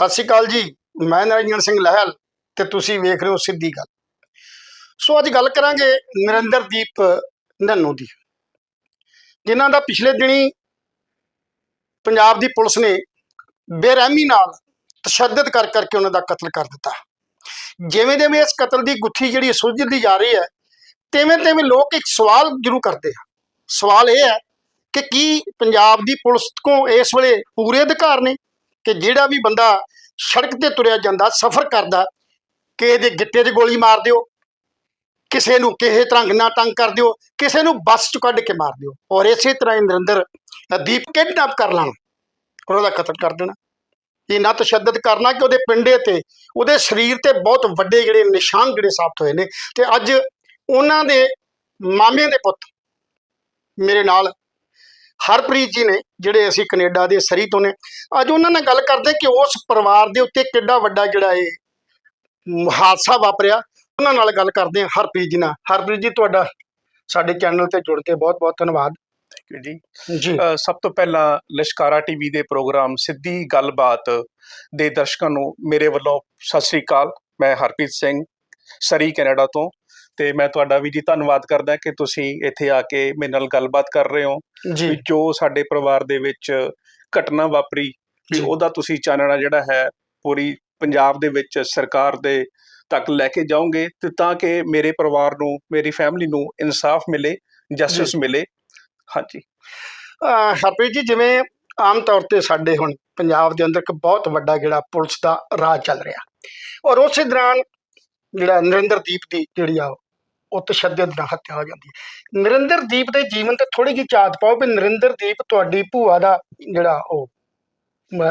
ਸਤਿ ਸ਼੍ਰੀ ਅਕਾਲ ਜੀ, ਮੈਂ ਨਰਿੰਦਰ ਸਿੰਘ ਲਹਿਲ ਤੇ ਤੁਸੀਂ ਵੇਖ ਰਹੇ ਹੋ ਸਿੱਧੀ ਗੱਲ। ਸੋ ਅੱਜ ਗੱਲ ਕਰਾਂਗੇ ਨਰਿੰਦਰਦੀਪ ਨੰਨੂ ਦੀ, ਜਿਨ੍ਹਾਂ ਦਾ ਪਿਛਲੇ ਦਿਨੀ ਪੰਜਾਬ ਦੀ ਪੁਲਿਸ ਨੇ ਬੇਰਹਿਮੀ ਨਾਲ ਤਸ਼ੱਦਦ ਕਰ ਕਰਕੇ ਉਹਨਾਂ ਦਾ ਕਤਲ ਕਰ ਦਿੱਤਾ। ਜਿਵੇਂ ਜਿਵੇਂ ਇਸ ਕਤਲ ਦੀ ਗੁੱਥੀ ਜਿਹੜੀ ਸੁਲਝਦੀ ਜਾ ਰਹੀ ਹੈ, ਤਿਵੇਂ ਤਿਵੇਂ ਲੋਕ ਇੱਕ ਸਵਾਲ ਜ਼ਰੂਰ ਕਰਦੇ ਆ। ਸਵਾਲ ਇਹ ਹੈ ਕਿ ਕੀ ਪੰਜਾਬ ਦੀ ਪੁਲਿਸ ਕੋ ਇਸ ਵੇਲੇ ਪੂਰੇ ਅਧਿਕਾਰ ਨੇ ਕਿ ਜਿਹੜਾ ਵੀ ਬੰਦਾ ਸੜਕ ਤੇ ਤੁਰਿਆ ਜਾਂਦਾ, ਸਫ਼ਰ ਕਰਦਾ, ਕਿਸੇ ਦੇ ਗਿੱਟੇ 'ਚ ਗੋਲੀ ਮਾਰ ਦਿਓ, ਕਿਸੇ ਨੂੰ ਕਿਸੇ ਤਰ੍ਹਾਂ ਨਾ ਤੰਗ ਕਰ ਦਿਓ, ਕਿਸੇ ਨੂੰ ਬੱਸ 'ਚ ਕੱਢ ਕੇ ਮਾਰ ਦਿਓ ਔਰ ਇਸੇ ਤਰ੍ਹਾਂ ਹੀ ਨਰਿੰਦਰ ਦੀਪ ਕਿਡਨੈਪ ਕਰ ਲੈਣ, ਔਰ ਉਹਦਾ ਕਤਲ ਕਰ ਦੇਣਾ। ਇਹ ਨਾ ਤਸ਼ੱਦਦ ਕਰਨਾ ਕਿ ਉਹਦੇ ਪਿੰਡੇ ਤੇ, ਉਹਦੇ ਸਰੀਰ ਤੇ ਬਹੁਤ ਵੱਡੇ ਜਿਹੜੇ ਨਿਸ਼ਾਨ ਜਿਹੜੇ ਸਾਬਤ ਹੋਏ ਨੇ ਤੇ ਅੱਜ ਉਹਨਾਂ ਦੇ ਮਾਮੇ ਦੇ ਪੁੱਤ ਮੇਰੇ ਨਾਲ ਹਰਪ੍ਰੀਤ ਜੀ ਨੇ ਜਿਹੜੇ ਅਸੀਂ ਕੈਨੇਡਾ ਦੇ ਸਰੀ ਤੋਂ ਨੇ ਅੱਜ ਉਹਨਾਂ ਨਾਲ ਗੱਲ ਕਰਦੇ ਕਿ ਉਸ ਪਰਿਵਾਰ ਦੇ ਉੱਤੇ ਕਿੱਡਾ ਵੱਡਾ ਜਿਹੜਾ ਇਹ ਹਾਦਸਾ ਵਾਪਰਿਆ। ਉਹਨਾਂ ਨਾਲ ਗੱਲ ਕਰਦੇ ਹਾਂ ਹਰਪ੍ਰੀਤ ਜੀ ਨਾਲ। ਹਰਪ੍ਰੀਤ ਜੀ ਤੁਹਾਡਾ ਸਾਡੇ ਚੈਨਲ ਤੇ ਜੁੜ ਕੇ ਬਹੁਤ ਬਹੁਤ ਧੰਨਵਾਦ। ਥੈਂਕ ਯੂ ਜੀ। ਜੀ। ਸਭ ਤੋਂ ਪਹਿਲਾਂ ਲਿਸ਼ਕਾਰਾ ਟੀਵੀ ਦੇ ਪ੍ਰੋਗਰਾਮ ਸਿੱਧੀ ਗੱਲਬਾਤ ਦੇ ਦਰਸ਼ਕਾਂ ਨੂੰ ਮੇਰੇ ਵੱਲੋਂ ਸਤਿ ਸ੍ਰੀ ਅਕਾਲ। ਮੈਂ ਹਰਪ੍ਰੀਤ ਸਿੰਘ ਸਰੀ ਕੈਨੇਡਾ ਤੋਂ। ਤੇ ਮੈਂ ਤੁਹਾਡਾ ਵੀ ਜੀ ਧੰਨਵਾਦ ਕਰਦਾ ਕਿ ਤੁਸੀਂ ਇੱਥੇ ਆ ਕੇ ਮੇਰੇ ਨਾਲ ਗੱਲਬਾਤ ਕਰ ਰਹੇ ਹੋ ਜੀ। ਵੀ ਜੋ ਸਾਡੇ ਪਰਿਵਾਰ ਦੇ ਵਿੱਚ ਘਟਨਾ ਵਾਪਰੀ ਵੀ। ਉਹਦਾ ਤੁਸੀਂ ਚਾਨਣਾ ਜਿਹੜਾ ਹੈ ਪੂਰੀ ਪੰਜਾਬ ਦੇ ਵਿੱਚ ਸਰਕਾਰ ਦੇ ਤੱਕ ਲੈ ਕੇ ਜਾਓਗੇ ਤੇ ਤਾਂ ਕਿ ਮੇਰੇ ਪਰਿਵਾਰ ਨੂੰ ਮੇਰੀ ਫੈਮਿਲੀ ਨੂੰ ਇਨਸਾਫ ਮਿਲੇ ਜਸਟਿਸ ਮਿਲੇ। ਹਾਂਜੀ। ਹਰਪ੍ਰੀਤ ਜੀ ਜਿਵੇਂ ਆਮ ਤੌਰ ਤੇ ਸਾਡੇ ਹੁਣ ਪੰਜਾਬ ਦੇ ਅੰਦਰ ਇੱਕ ਬਹੁਤ ਵੱਡਾ ਜਿਹੜਾ ਪੁਲਿਸ ਦਾ ਰਾਜ ਚੱਲ ਰਿਹਾ। ਔਰ ਉਸੇ ਦੌਰਾਨ ਜਿਹੜਾ ਨਰਿੰਦਰਦੀਪ ਦੀ ਜਿਹੜੀ ਆ ਉਹ ਤਸ਼ੱਦਦ ਨਾਲ ਹੱਤਿਆ ਹੋ ਜਾਂਦੀ ਹੈ। ਨਰਿੰਦਰਦੀਪ ਦੇ ਜੀਵਨ ਤੇ ਥੋੜੀ ਜਿਹੀ ਚਾਤ ਪਾਓ ਵੀ ਨਰਿੰਦਰਦੀਪ ਤੁਹਾਡੀ ਭੂਆ ਦਾ ਜਿਹੜਾ ਉਹ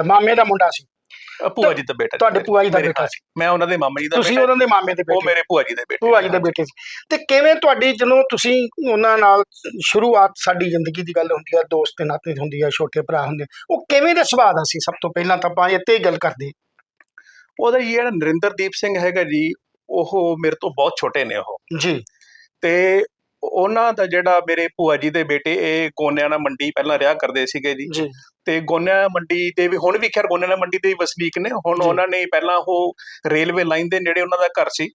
ਮਾਮੇ ਦਾ ਮੁੰਡਾ ਸੀ। ਭੂਆ ਜੀ ਦਾ ਬੇਟਾ ਤੁਹਾਡੇ ਭੂਆ ਜੀ ਦਾ ਬੇਟਾ ਹਾਂਜੀ, ਮੈਂ ਉਹਨਾਂ ਦੇ ਮਾਮਾ ਜੀ ਦਾ ਤੁਸੀਂ ਉਹਨਾਂ ਦੇ ਮਾਮੇ ਦੇ ਉਹ ਬੇਟੇ ਮੇਰੇ ਭੂਆ ਜੀ ਦੇ ਬੇਟੇ ਭੂਆ ਜੀ ਦੇ ਬੇਟੇ ਸੀ। ਤੇ ਕਿਵੇਂ ਤੁਹਾਡੀ ਜਦੋਂ ਤੁਸੀਂ ਉਹਨਾਂ ਨਾਲ ਸ਼ੁਰੂਆਤ ਸਾਡੀ ਜ਼ਿੰਦਗੀ ਦੀ ਗੱਲ ਹੁੰਦੀ ਆ ਦੋਸਤ ਤੇ ਨਾਤੇ ਦੀ ਹੁੰਦੀ ਆ ਛੋਟੇ ਭਰਾ ਹੁੰਦੇ ਉਹ ਕਿਵੇਂ ਦੇ ਸੁਭਾਅ ਦਾ ਸੀ? ਸਭ ਤੋਂ ਪਹਿਲਾਂ ਤਾਂ ਆਪਾਂ ਇੱਥੇ ਹੀ ਗੱਲ ਕਰਦੇ। ਉਹਦਾ ਜਿਹੜਾ ਨਰਿੰਦਰਦੀਪ ਸਿੰਘ ਹੈਗਾ ਜੀ ਉਹ ਮੇਰੇ ਤੋਂ ਬਹੁਤ ਛੋਟੇ ਨੇ ਉਹ। ਜੀ। ਤੇ ਉਹਨਾਂ ਦਾ ਜਿਹੜਾ ਮੇਰੇ ਭੂਆ ਜੀ ਦੇ ਬੇਟੇ ਇਹ ਗੋਨਿਆਣਾ ਮੰਡੀ ਪਹਿਲਾਂ ਰਿਹਾ ਕਰਦੇ ਸੀਗੇ ਜੀ। ਤੇ ਗੋਨਿਆਣਾ ਮੰਡੀ ਦੇ ਵੀ ਹੁਣ ਵੀ ਖੈਰ ਗੋਨਿਆਣਾ ਮੰਡੀ ਦੇ ਹੀ ਵਸਨੀਕ ਨੇ। ਹੁਣ। ਉਹਨਾਂ ਨੇ ਪਹਿਲਾਂ ਉਹ ਰੇਲਵੇ ਲਾਈਨ ਦੇ ਨੇੜੇ ਉਹਨਾਂ ਦਾ ਘਰ ਸੀ।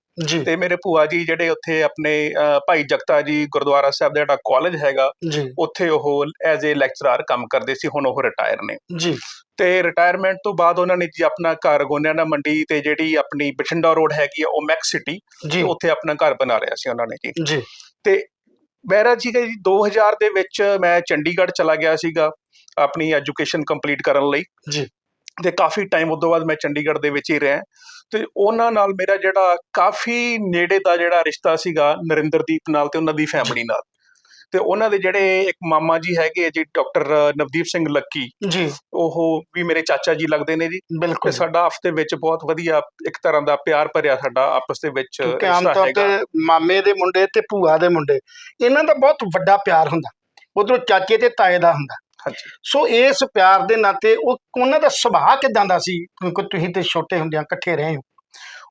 ਤੇ ਮੇਰੇ ਭੂਆ ਜੀ ਜਿਹੜੇ ਉੱਥੇ ਆਪਣੇ ਭਾਈ ਜਗਤਾ ਜੀ ਗੁਰਦੁਆਰਾ ਸਾਹਿਬ ਦਾ ਜਿਹੜਾ ਕਾਲਜ ਹੈਗਾ ਉੱਥੇ ਉਹ ਐਜ਼ ਅ ਲੈਕਚਰਰ ਕੰਮ ਕਰਦੇ ਸੀ ਹੁਣ ਉਹ ਰਿਟਾਇਰ ਨੇ। ਜੀ। ਤੇ ਰਿਟਾਇਰਮੈਂਟ ਤੋਂ ਬਾਅਦ ਉਹਨਾਂ ਨੇ ਜੀ ਆਪਣਾ ਘਰ ਗੋਨਿਆਣਾ ਮੰਡੀ ਤੇ ਜਿਹੜੀ ਆਪਣੀ ਬਠਿੰਡਾ ਰੋਡ ਹੈਗੀ ਆ ਉਹ ਮੈਕਸ ਸਿਟੀ ਉੱਥੇ ਆਪਣਾ ਘਰ ਬਣਾ ਲਿਆ ਸੀ ਉਹਨਾਂ ਨੇ ਜੀ। ਜੀ। ਤੇ ਮੇਰਾ ਜੀ ਜੀ 2000 ਦੇ ਵਿੱਚ ਮੈਂ ਚੰਡੀਗੜ੍ਹ ਚਲਾ ਗਿਆ ਸੀਗਾ ਆਪਣੀ ਐਜੂਕੇਸ਼ਨ ਕੰਪਲੀਟ ਕਰਨ ਲਈ। ਜੀ। ਤੇ ਕਾਫੀ ਟਾਈਮ ਉਦੋਂ ਬਾਅਦ ਮੈਂ ਚੰਡੀਗੜ੍ਹ ਦੇ ਵਿੱਚ ਹੀ ਰਿਹਾ। ਤੇ ਉਹਨਾਂ ਨਾਲ ਮੇਰਾ ਜਿਹੜਾ ਕਾਫੀ ਨੇੜੇ ਦਾ ਜਿਹੜਾ ਰਿਸ਼ਤਾ ਸੀਗਾ ਨਰਿੰਦਰਦੀਪ ਨਾਲ ਤੇ ਉਹਨਾਂ ਦੀ ਫੈਮਿਲੀ ਨਾਲ। ਤੇ ਉਹਨਾਂ ਦੇ ਜਿਹੜੇ ਇੱਕ ਮਾਮਾ ਜੀ ਹੈਗੇ ਜੀ ਡਾਕਟਰ ਨਵਦੀਪ ਸਿੰਘ ਲੱਕੀ। ਜੀ। ਉਹ ਵੀ ਮੇਰੇ ਚਾਚਾ ਜੀ ਲੱਗਦੇ ਨੇ ਜੀ। ਬਿਲਕੁਲ। ਸਾਡਾ ਆਪਸ ਦੇ ਵਿੱਚ ਬਹੁਤ ਵਧੀਆ ਇੱਕ ਤਰ੍ਹਾਂ ਦਾ ਪਿਆਰ ਭਰਿਆ ਸਾਡਾ ਆਪਸ ਦੇ ਵਿੱਚ ਕਿਉਂਕਿ ਆਮ ਤੌਰ ਤੇ ਮਾਮੇ ਦੇ ਮੁੰਡੇ ਤੇ ਭੂਆ ਦੇ ਮੁੰਡੇ ਇਹਨਾਂ ਦਾ ਬਹੁਤ ਵੱਡਾ ਪਿਆਰ ਹੁੰਦਾ। ਉਧਰੋਂ ਚਾਚੇ ਤੇ ਤਾਏ ਦਾ ਹੁੰਦਾ। ਹਾਂਜੀ। ਸੋ ਇਸ ਪਿਆਰ ਦੇ ਨਾਤੇ ਉਹ ਉਹਨਾਂ ਦਾ ਸੁਭਾਅ ਕਿਦਾਂ ਦਾ ਸੀ? ਕਿਉਂਕਿ ਤੁਸੀਂ ਤੇ ਛੋਟੇ ਹੁੰਦਿਆਂ ਇਕੱਠੇ ਰਹੇ ਹੋ।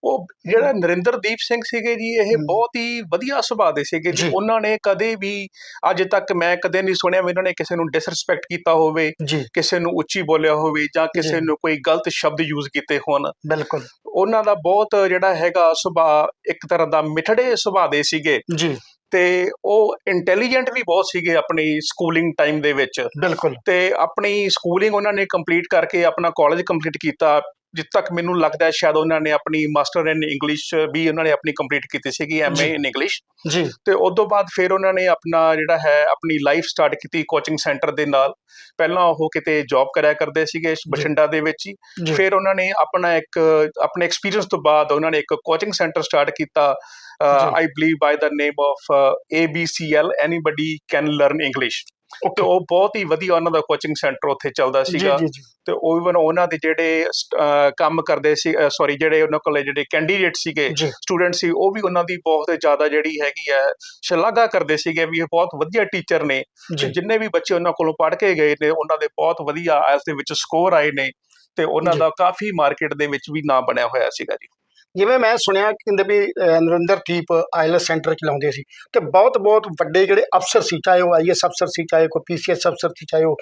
ਉਹ ਜਿਹੜਾ ਨਰਿੰਦਰਦੀਪ ਸਿੰਘ ਸੀਗੇ ਜੀ ਇਹ। ਬਹੁਤ ਹੀ ਵਧੀਆ ਸੁਭਾਅ ਦੇ ਸੀਗੇ ਜੀ। ਉਹਨਾਂ ਨੇ ਕਦੇ ਵੀ ਅੱਜ ਤੱਕ ਮੈਂ ਕਦੇ ਨਹੀਂ ਸੁਣਿਆ ਵੀ ਉਹਨਾਂ ਨੇ ਕਿਸੇ ਨੂੰ ਡਿਸਰੈਸਪੈਕਟ ਕੀਤਾ ਹੋਵੇ ਕਿਸੇ ਨੂੰ ਉੱਚੀ ਬੋਲਿਆ ਹੋਵੇ ਜਾਂ ਕਿਸੇ। ਨੂੰ ਕੋਈ ਗਲਤ ਸ਼ਬਦ ਯੂਜ਼ ਕੀਤੇ ਹੋਣ। ਬਿਲਕੁਲ। ਉਹਨਾਂ ਦਾ ਬਹੁਤ ਜਿਹੜਾ ਹੈਗਾ ਸੁਭਾਅ ਇੱਕ ਤਰ੍ਹਾਂ ਦਾ ਮਿਠੜੇ ਸੁਭਾਅ ਦੇ ਸੀਗੇ। ਜੀ। ਤੇ ਉਹ ਇੰਟੈਲੀਜੈਂਟ ਵੀ ਬਹੁਤ ਸੀਗੇ ਆਪਣੀ ਸਕੂਲਿੰਗ ਟਾਈਮ ਦੇ ਵਿੱਚ। ਬਿਲਕੁਲ। ਤੇ ਆਪਣੀ ਸਕੂਲਿੰਗ ਉਹਨਾਂ ਨੇ ਕੰਪਲੀਟ ਕਰਕੇ ਆਪਣਾ ਕਾਲਜ ਕੰਪਲੀਟ ਕੀਤਾ। ਜਿੱਥੇ ਤੱਕ ਮੈਨੂੰ ਲੱਗਦਾ ਹੈ ਸ਼ਾਇਦ ਉਹਨਾਂ ਨੇ ਆਪਣੀ ਮਾਸਟਰ ਇਨ ਇੰਗਲਿਸ਼ ਵੀ ਉਹਨਾਂ ਨੇ ਆਪਣੀ ਕੰਪਲੀਟ ਕੀਤੀ ਸੀਗੀ ਐਮਏ। ਇਨ ਇੰਗਲਿਸ਼ ਜੀ। ਤੇ ਉਸ ਤੋਂ ਬਾਅਦ ਫਿਰ ਉਹਨਾਂ ਨੇ ਆਪਣਾ ਜਿਹੜਾ ਹੈ ਆਪਣੀ ਲਾਈਫ ਸਟਾਰਟ ਕੀਤੀ ਕੋਚਿੰਗ ਸੈਂਟਰ ਦੇ ਨਾਲ। ਪਹਿਲਾਂ ਉਹ ਕਿਤੇ ਜੌਬ ਕਰਿਆ ਕਰਦੇ ਸੀਗੇ ਬਠਿੰਡਾ ਦੇ ਵਿੱਚ ਹੀ। ਫਿਰ ਉਹਨਾਂ ਨੇ ਆਪਣਾ ਇੱਕ ਆਪਣੇ ਐਕਸਪੀਰੀਅੰਸ ਤੋਂ ਬਾਅਦ ਉਹਨਾਂ ਨੇ ਇੱਕ ਕੋਚਿੰਗ ਸੈਂਟਰ ਸਟਾਰਟ ਕੀਤਾ। I believe by the name of ABCL anybody can learn English ਤੇ ਉਹ ਬਹੁਤ ਹੀ ਵਧੀਆ ਉਹਨਾਂ ਦਾ ਕੋਚਿੰਗ ਸੈਂਟਰ ਉੱਥੇ ਚੱਲਦਾ ਸੀਗਾ। ਤੇ ਉਹ ਵੀ ਉਹਨਾਂ ਦੇ ਜਿਹੜੇ ਕੰਮ ਕਰਦੇ ਸੀ ਸੌਰੀ ਜਿਹੜੇ ਉਹਨਾਂ ਕੋਲੇ ਜਿਹੜੇ ਕੈਂਡੀਡੇਟ ਸੀਗੇ ਸਟੂਡੈਂਟ ਸੀ ਉਹ ਵੀ ਉਹਨਾਂ ਦੀ ਬਹੁਤ ਜ਼ਿਆਦਾ ਜਿਹੜੀ ਹੈਗੀ ਹੈ ਸ਼ਲਾਘਾ ਕਰਦੇ ਸੀਗੇ ਵੀ ਇਹ ਬਹੁਤ ਵਧੀਆ ਟੀਚਰ ਨੇ। ਜਿੰਨੇ ਵੀ ਬੱਚੇ ਉਹਨਾਂ ਕੋਲੋਂ ਪੜ੍ਹ ਕੇ ਗਏ ਨੇ ਉਹਨਾਂ ਦੇ ਬਹੁਤ ਵਧੀਆ ਆਇਲਸ ਦੇ ਵਿੱਚ ਸਕੋਰ ਆਏ ਨੇ। ਤੇ ਉਹਨਾਂ। ਦਾ ਕਾਫੀ ਮਾਰਕੀਟ ਦੇ ਵਿੱਚ ਵੀ ਨਾਮ ਬਣਿਆ ਹੋਇਆ ਸੀਗਾ ਜੀ। ਜਿਵੇਂ ਮੈਂ ਸੁਣਿਆ ਕਹਿੰਦੇ ਵੀ ਅਹ, ਨਰਿੰਦਰਦੀਪ ਆਈਲੈਸ ਸੈਂਟਰ ਚਲਾਉਂਦੇ ਸੀ। ਤੇ ਬਹੁਤ ਬਹੁਤ ਵੱਡੇ ਜਿਹੜੇ ਅਫਸਰ ਸੀ ਚਾਹੇ ਉਹ ਆਈਐਸ ਅਫਸਰ ਸੀ ਚਾਹੇ ਕੋਈ ਪੀਸੀਐਸ ਅਫਸਰ ਸੀ ਚਾਹੇ ਉਹ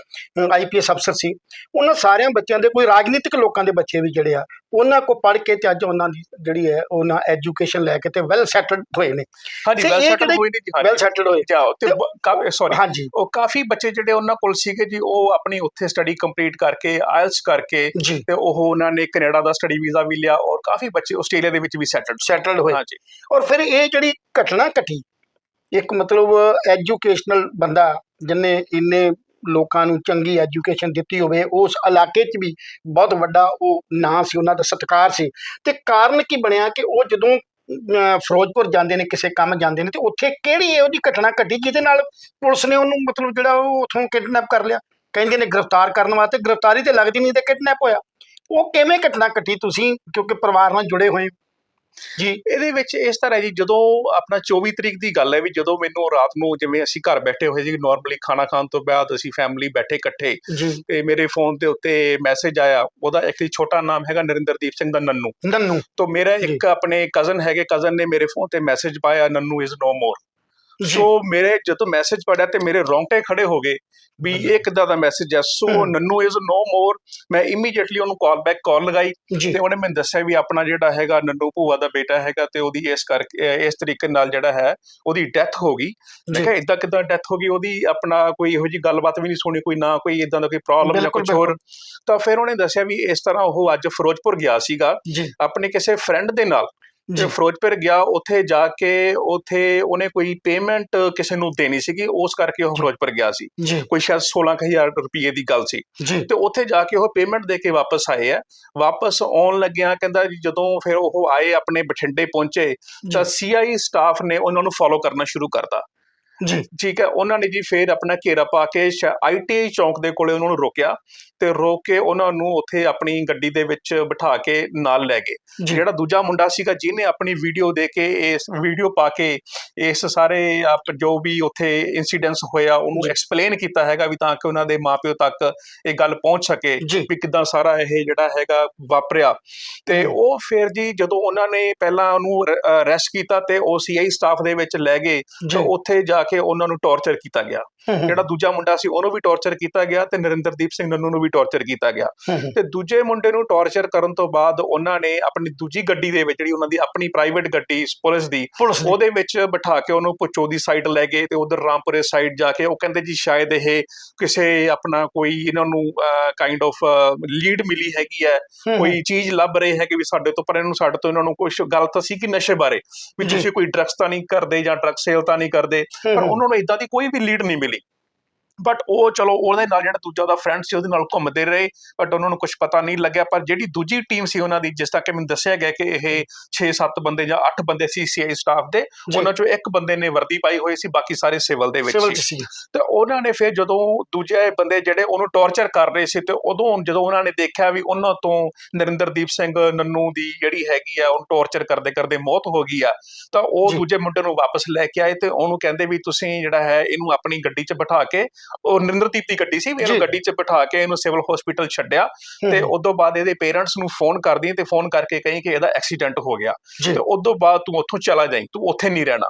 ਆਈਪੀਐਸ ਅਫਸਰ ਸੀ ਉਹਨਾਂ ਸਾਰਿਆਂ ਬੱਚਿਆਂ ਦੇ ਕੋਈ ਰਾਜਨੀਤਿਕ ਲੋਕਾਂ ਦੇ ਬੱਚੇ ਵੀ ਜਿਹੜੇ ਆ ਉਹਨਾਂ ਕੋ ਪੜ੍ਹ ਕੇ ਤੇ ਅੱਜ ਉਹਨਾਂ ਦੀ ਜਿਹੜੀ ਹੈ ਉਹਨਾਂ ਐਜੂਕੇਸ਼ਨ ਲੈ ਕੇ ਤੇ ਵੈਲ ਸੈਟਲਡ ਹੋਏ ਨੇ। ਹਾਂਜੀ ਵੈਲ ਇਹ ਸੈਟਲ ਕਿਹੜੇ- ਹੋਈ ਨਹੀਂ ਜੀ ਵੈਲ ਸੈਟਲਡ ਹੋਏ? ਜਾਓ ਤੇ ਸੌਰੀ ਹਾਂਜੀ। ਉਹ ਕਾਫੀ ਬੱਚੇ ਜਿਹੜੇ ਉਹਨਾਂ ਕੋਲ ਸੀਗੇ ਜੀ ਉਹ ਆਪਣੀ ਉੱਥੇ ਸਟੱਡੀ ਕੰਪਲੀਟ ਕਰਕੇ ਆਇਲਸ ਕਰਕੇ ਤੇ ਉਹ ਉਹਨਾਂ ਨੇ ਕੈਨੇਡਾ ਦਾ ਸਟੱਡੀ ਵੀਜ਼ਾ ਵੀ ਲਿਆ ਔਰ ਕਾਫੀ ਬੱਚੇ ਆਸਟ੍ਰੇਲੀਆ ਦੇ ਵਿੱਚ ਵੀ ਸੈਟਲਡ ਸੈਟਲਡ ਹੋਏ। ਹਾਂਜੀ। ਔਰ ਫਿਰ ਇਹ ਜਿਹੜੀ ਘਟਨਾ ਘਟੀ ਇੱਕ ਮਤਲਬ ਐਜੂਕੇਸ਼ਨਲ ਬੰਦਾ ਜਿਨੇ ਇੰਨੇ ਲੋਕਾਂ ਨੂੰ ਚੰਗੀ ਐਜੂਕੇਸ਼ਨ ਦਿੱਤੀ ਹੋਵੇ, ਉਸ ਇਲਾਕੇ 'ਚ ਵੀ ਬਹੁਤ ਵੱਡਾ ਉਹ ਨਾਂ ਸੀ, ਉਹਨਾਂ ਦਾ ਸਤਿਕਾਰ ਸੀ। ਤੇ ਕਾਰਨ ਕੀ ਬਣਿਆ ਕਿ ਉਹ ਜਦੋਂ ਫਿਰੋਜ਼ਪੁਰ ਜਾਂਦੇ ਨੇ, ਕਿਸੇ ਕੰਮ ਜਾਂਦੇ ਨੇ, ਤੇ ਉੱਥੇ ਕਿਹੜੀ ਇਹੋ ਜਿਹੀ ਘਟਨਾ ਘਟੀ ਜਿਹਦੇ ਨਾਲ ਪੁਲਿਸ ਨੇ ਉਹਨੂੰ ਮਤਲਬ ਜਿਹੜਾ ਉਹ ਉਥੋਂ ਕਿਡਨੈਪ ਕਰ ਲਿਆ? ਕਹਿੰਦੇ ਨੇ ਗ੍ਰਿਫਤਾਰ ਕਰਨ ਵਾਸਤੇ, ਗ੍ਰਿਫਤਾਰੀ ਤੇ ਲੱਗਦੀ ਨਹੀਂ ਤੇ ਕਿਡਨੈਪ ਹੋਇਆ। ਉਹ ਕਿਵੇਂ ਘਟਨਾ ਘਟੀ ਤੁਸੀਂ? ਕਿਉਂਕਿ ਪਰਿਵਾਰ ਨਾਲ ਜੁੜੇ ਹੋਏ ਹੋ। ਜੀ। ਇਹਦੇ ਵਿੱਚ ਇਸ ਤਰ੍ਹਾਂ ਹੈ ਜੀ ਜਦੋਂ ਆਪਣਾ 24 ਤਰੀਕ ਦੀ ਗੱਲ ਹੈ ਵੀ ਜਦੋਂ ਮੈਨੂੰ ਰਾਤ ਨੂੰ ਜਿਵੇਂ ਅਸੀਂ ਘਰ ਬੈਠੇ ਹੋਏ ਸੀ ਨਾਰਮਲੀ ਖਾਣਾ ਖਾਣ ਤੋਂ ਬਾਅਦ ਅਸੀਂ ਫੈਮਿਲੀ ਬੈਠੇ ਇਕੱਠੇ ਤੇ ਮੇਰੇ ਫੋਨ ਦੇ ਉੱਤੇ ਮੈਸੇਜ ਆਇਆ ਉਹਦਾ ਐਕਚੁਅਲੀ ਛੋਟਾ ਨਾਮ ਹੈਗਾ ਨਰਿੰਦਰਦੀਪ ਸਿੰਘ ਦਾ ਨੰਨੂ। ਨੰਨੂ। ਤੋਂ ਮੇਰਾ। ਇੱਕ ਆਪਣੇ ਕਜ਼ਨ ਹੈਗੇ ਕਜ਼ਨ ਨੇ ਮੇਰੇ ਫੋਨ ਤੇ ਮੈਸੇਜ ਪਾਇਆ ਨੰਨੂ ਇਜ਼ ਨੋ ਮੋਰ ਸੋ ਮੇਰੇ ਜਦੋਂ ਮੈਸੇਜ ਪੜਿਆ ਤੇ ਮੇਰੇ ਰੌਂਗਟੇ ਖੜੇ ਹੋ ਗਏ ਵੀ। ਇਹ ਕਿੱਦਾਂ ਦਾ ਮੈਸੇਜ ਹੈ ਸੋ। ਨੰਨੂ ਇਜ਼ ਨੋ ਮੋਰ ਮੈਂ ਇਮੀਡੀਏਟਲੀ ਉਹਨੂੰ ਕਾਲ ਬੈਕ ਕਾਲ ਲਗਾਈ ਤੇ ਉਹਨੇ ਮੈਨੂੰ ਦੱਸਿਆ ਵੀ ਆਪਣਾ ਜਿਹੜਾ ਹੈਗਾ ਨੰਨੂ ਭੂਆ ਦਾ ਬੇਟਾ ਹੈਗਾ ਤੇ ਉਹਦੀ ਇਸ ਕਰਕੇ ਇਸ ਤਰੀਕੇ ਨਾਲ ਜਿਹੜਾ ਹੈ ਉਹਦੀ ਡੈਥ ਹੋ ਗਈ। ਮੈਂ ਕਿਹਾ ਇਦਾਂ ਕਿਦਾਂ ਡੈਥ ਹੋ ਗਈ? ਉਹਦੀ ਆਪਣਾ ਕੋਈ ਇਹੋ ਜੀ ਗੱਲਬਾਤ ਵੀ ਨਹੀਂ ਸੁਣੀ ਕੋਈ ਨਾ ਕੋਈ ਇਦਾਂ ਦਾ ਕੋਈ ਪ੍ਰੋਬਲਮ ਜਾਂ ਕੁਝ ਹੋਰ। ਤਾਂ ਫਿਰ ਉਹਨੇ ਦੱਸਿਆ ਵੀ ਇਸ ਤਰ੍ਹਾਂ ਉਹ ਅੱਜ ਫਿਰੋਜ਼ਪੁਰ ਗਿਆ ਸੀਗਾ। ਆਪਣੇ ਕਿਸੇ ਫਰੈਂਡ ਦੇ ਨਾਲ। ਜੀ ਫਿਰੋਜ਼ਪੁਰ ਗਿਆ ਉੱਥੇ ਜਾ ਕੇ ਉੱਥੇ ਉਹਨੇ ਕੋਈ ਪੇਮੈਂਟ ਕਿਸੇ ਨੂੰ ਦੇਣੀ ਸੀਗੀ ਉਸ ਕਰਕੇ ਉਹ। ਫਿਰੋਜ਼ਪੁਰ ਗਿਆ ਸੀ। ਜੀ। ਕੋਈ ਸ਼ਾਇਦ 16000 ਰੁਪਏ ਦੀ ਗੱਲ ਸੀ। ਜੀ। ਤੇ ਉੱਥੇ ਜਾ ਕੇ ਉਹ ਪੇਮੈਂਟ ਦੇ ਕੇ ਵਾਪਸ ਆਏ ਆ। ਵਾਪਸ ਆਉਣ ਲੱਗਿਆ ਕਹਿੰਦਾ ਜੀ ਜਦੋਂ ਫਿਰ ਉਹ ਆਏ ਆਪਣੇ ਬਠਿੰਡੇ ਪਹੁੰਚੇ ਤਾਂ ਸੀਆਈ ਸਟਾਫ ਨੇ ਉਹਨਾਂ ਨੂੰ ਫੋਲੋ ਕਰਨਾ ਸ਼ੁਰੂ ਕਰਤਾ। ਜੀ ਠੀਕ ਹੈ। ਉਹਨਾਂ ਨੇ ਜੀ ਫਿਰ ਆਪਣਾ ਘੇਰਾ ਪਾ ਕੇ ਆਈਟੀਆਈ ਚੌਂਕ ਦੇ ਕੋਲੇ ਉਹਨਾਂ ਨੂੰ ਰੋਕਿਆ ਤੇ ਰੋਕ ਕੇ ਉਹਨਾਂ ਨੂੰ ਉੱਥੇ ਆਪਣੀ ਗੱਡੀ ਦੇ ਵਿੱਚ ਬਿਠਾ ਕੇ ਨਾਲ ਲੈ ਗਏ। ਜਿਹੜਾ ਦੂਜਾ ਮੁੰਡਾ ਸੀਗਾ ਜਿਹਨੇ ਆਪਣੀ ਵੀਡੀਓ ਦੇ ਕੇ ਇਸ ਵੀਡੀਓ ਪਾ ਕੇ ਇਸ ਸਾਰੇ ਆਪ ਜੋ ਵੀ ਉੱਥੇ ਇਨਸੀਡੈਂਟਸ ਹੋਇਆ ਉਹਨੂੰ। ਐਕਸਪਲੇਨ ਕੀਤਾ ਹੈਗਾ ਵੀ ਤਾਂ ਕਿ ਉਹਨਾਂ ਦੇ ਮਾਪਿਓ ਤੱਕ ਇਹ ਗੱਲ ਪਹੁੰਚ ਸਕੇ ਵੀ ਕਿਦਾਂ ਸਾਰਾ ਇਹ ਜਿਹੜਾ ਹੈਗਾ ਵਾਪਰਿਆ। ਤੇ। ਉਹ ਫਿਰ ਜੀ ਜਦੋਂ ਉਹਨਾਂ ਨੇ ਪਹਿਲਾਂ ਉਹਨੂੰ ਅਰੈਸਟ ਕੀਤਾ ਤੇ ਉਹ ਸੀਆਈ ਸਟਾਫ ਦੇ ਵਿੱਚ ਲੈ ਗਏ ਤਾਂ ਉੱਥੇ ਜਾ ਕੇ ਉਹਨਾਂ ਨੂੰ ਟੌਰਚਰ ਕੀਤਾ ਗਿਆ। ਜਿਹੜਾ ਦੂਜਾ ਮੁੰਡਾ ਸੀ ਉਹਨੂੰ ਵੀ ਟੌਰਚਰ ਕੀਤਾ ਗਿਆ ਤੇ ਨਰਿੰਦਰਦੀਪ ਸਿੰਘ ਨੰਨੂ ਨੂੰ ਵੀ ਟੌਰਚਰ ਕੀਤਾ ਗਿਆ। ਤੇ ਦੂਜੇ ਮੁੰਡੇ ਨੂੰ ਟੌਰਚਰ ਕਰਨ ਤੋਂ ਬਾਅਦ ਉਹਨਾਂ ਨੇ ਆਪਣੀ ਦੂਜੀ ਗੱਡੀ ਦੇ ਵਿੱਚ ਜਿਹੜੀ ਉਹਨਾਂ ਦੀ ਆਪਣੀ ਪ੍ਰਾਈਵੇਟ ਗੱਡੀ ਪੁਲਿਸ ਦੀ ਪੁਲਿਸ ਦੀ। ਉਹਦੇ ਵਿੱਚ ਬਿਠਾ ਕੇ ਉਹਨੂੰ ਪੁੱਚੋ ਦੀ ਸਾਈਡ ਲੈ ਗਏ ਤੇ ਉਧਰ ਰਾਮਪੁਰੇ ਸਾਈਡ ਜਾ ਕੇ ਉਹ ਕਹਿੰਦੇ ਜੀ ਸ਼ਾਇਦ ਇਹ ਕਿਸੇ ਆਪਣਾ ਕੋਈ ਇਹਨਾਂ ਨੂੰ ਕਾਈਂਡ ਆਫ ਲੀਡ ਮਿਲੀ ਹੈਗੀ ਹੈ। ਕੋਈ ਚੀਜ਼ ਲੱਭ ਰਹੇ ਹੈ ਕਿ ਵੀ ਸਾਡੇ ਤੋਂ ਪਰ ਇਹਨੂੰ ਸਾਡੇ ਤੋਂ ਇਹਨਾਂ ਨੂੰ ਕੁਝ ਗੱਲ ਤਾਂ ਸੀ ਕਿ ਨਸ਼ੇ ਬਾਰੇ? ਵੀ ਜੀ। ਤੁਸੀਂ ਕੋਈ ਡਰੱਗਸ ਤਾਂ ਨਹੀਂ ਕਰਦੇ ਜਾਂ ਡਰੱਗ ਸੇਲ ਤਾਂ ਨਹੀਂ ਕਰਦੇ ਪਰ ਉਹਨਾਂ ਨੂੰ ਇਦਾਂ ਦੀ ਕੋਈ ਵੀ ਲੀਡ ਨਹੀਂ ਮਿਲੀ। ਬਟ ਉਹ ਚਲੋ ਉਹਦੇ ਨਾਲ ਜਿਹੜਾ ਦੂਜਾ ਉਹਦਾ ਫਰੈਂਡ ਸੀ ਉਹਦੇ ਨਾਲ ਘੁੰਮਦੇ ਰਹੇ ਬਟ ਉਹਨਾਂ ਨੂੰ ਕੁਝ ਪਤਾ ਨਹੀਂ ਲੱਗਿਆ ਪਰ ਜਿਹੜੀ ਦੂਜੀ ਟੀਮ ਸੀ ਉਹਨਾਂ ਦੀ ਜਿਸ ਤੱਕ ਮੈਨੂੰ ਦੱਸਿਆ ਗਿਆ ਕਿ ਇਹ 6-7 ਬੰਦੇ ਜਾਂ 8 ਬੰਦੇ ਸੀ ਸੀਆਈ ਸਟਾਫ ਦੇ। ਉਹਨਾਂ ਚੋਂ ਇੱਕ ਬੰਦੇ ਨੇ ਵਰਦੀ ਪਾਈ ਹੋਈ ਸੀ ਬਾਕੀ ਸਾਰੇ ਸਿਵਲ ਦੇ ਵਿੱਚ ਸੀ ਤੇ ਉਹਨਾਂ ਨੇ ਫਿਰ ਜਦੋਂ ਦੂਜੇ ਬੰਦੇ ਜਿਹੜੇ ਉਹਨੂੰ ਟੌਰਚਰ ਕਰ ਰਹੇ ਸੀ ਤੇ ਉਦੋਂ ਜਦੋਂ ਉਹਨਾਂ ਨੇ ਦੇਖਿਆ ਵੀ ਉਹਨਾਂ ਤੋਂ ਨਰਿੰਦਰਦੀਪ ਸਿੰਘ ਨੰਨੂ ਦੀ ਜਿਹੜੀ ਹੈਗੀ ਆ ਉਹ ਟੌਰਚਰ ਕਰਦੇ ਕਰਦੇ ਮੌਤ ਹੋ ਗਈ ਆ ਤਾਂ ਉਹ। ਦੂਜੇ ਮੁੰਡੇ ਨੂੰ ਵਾਪਸ ਲੈ ਕੇ ਆਏ ਤੇ ਉਹਨੂੰ ਕਹਿੰਦੇ ਵੀ ਤੁਸੀਂ ਜਿਹੜਾ ਹੈ ਇਹਨੂੰ ਆਪਣੀ ਗੱਡੀ 'ਚ ਬਿਠਾ ਕੇ ਉਹ ਨਰਿੰਦਰਦੀਪ ਦੀ ਗੱਡੀ ਸੀ ਇਹਨੂੰ। ਗੱਡੀ 'ਚ ਬਿਠਾ ਕੇ ਇਹਨੂੰ ਸਿਵਲ ਹਸਪੀਟਲ ਛੱਡਿਆ ਤੇ ਹੂੰ, ਉਦੋਂ ਬਾਅਦ ਇਹਦੇ ਪੇਰੈਂਟਸ ਨੂੰ ਫੋਨ ਕਰਦੀ ਤੇ ਫੋਨ ਕਰਕੇ ਕਹੀ ਕਿ ਇਹਦਾ ਐਕਸੀਡੈਂਟ ਹੋ ਗਿਆ। ਤੇ ਉਦੋਂ ਬਾਅਦ ਤੂੰ ਉੱਥੋਂ ਚਲਾ ਜਾਈਂ ਤੂੰ ਉੱਥੇ ਨਹੀਂ ਰਹਿਣਾ।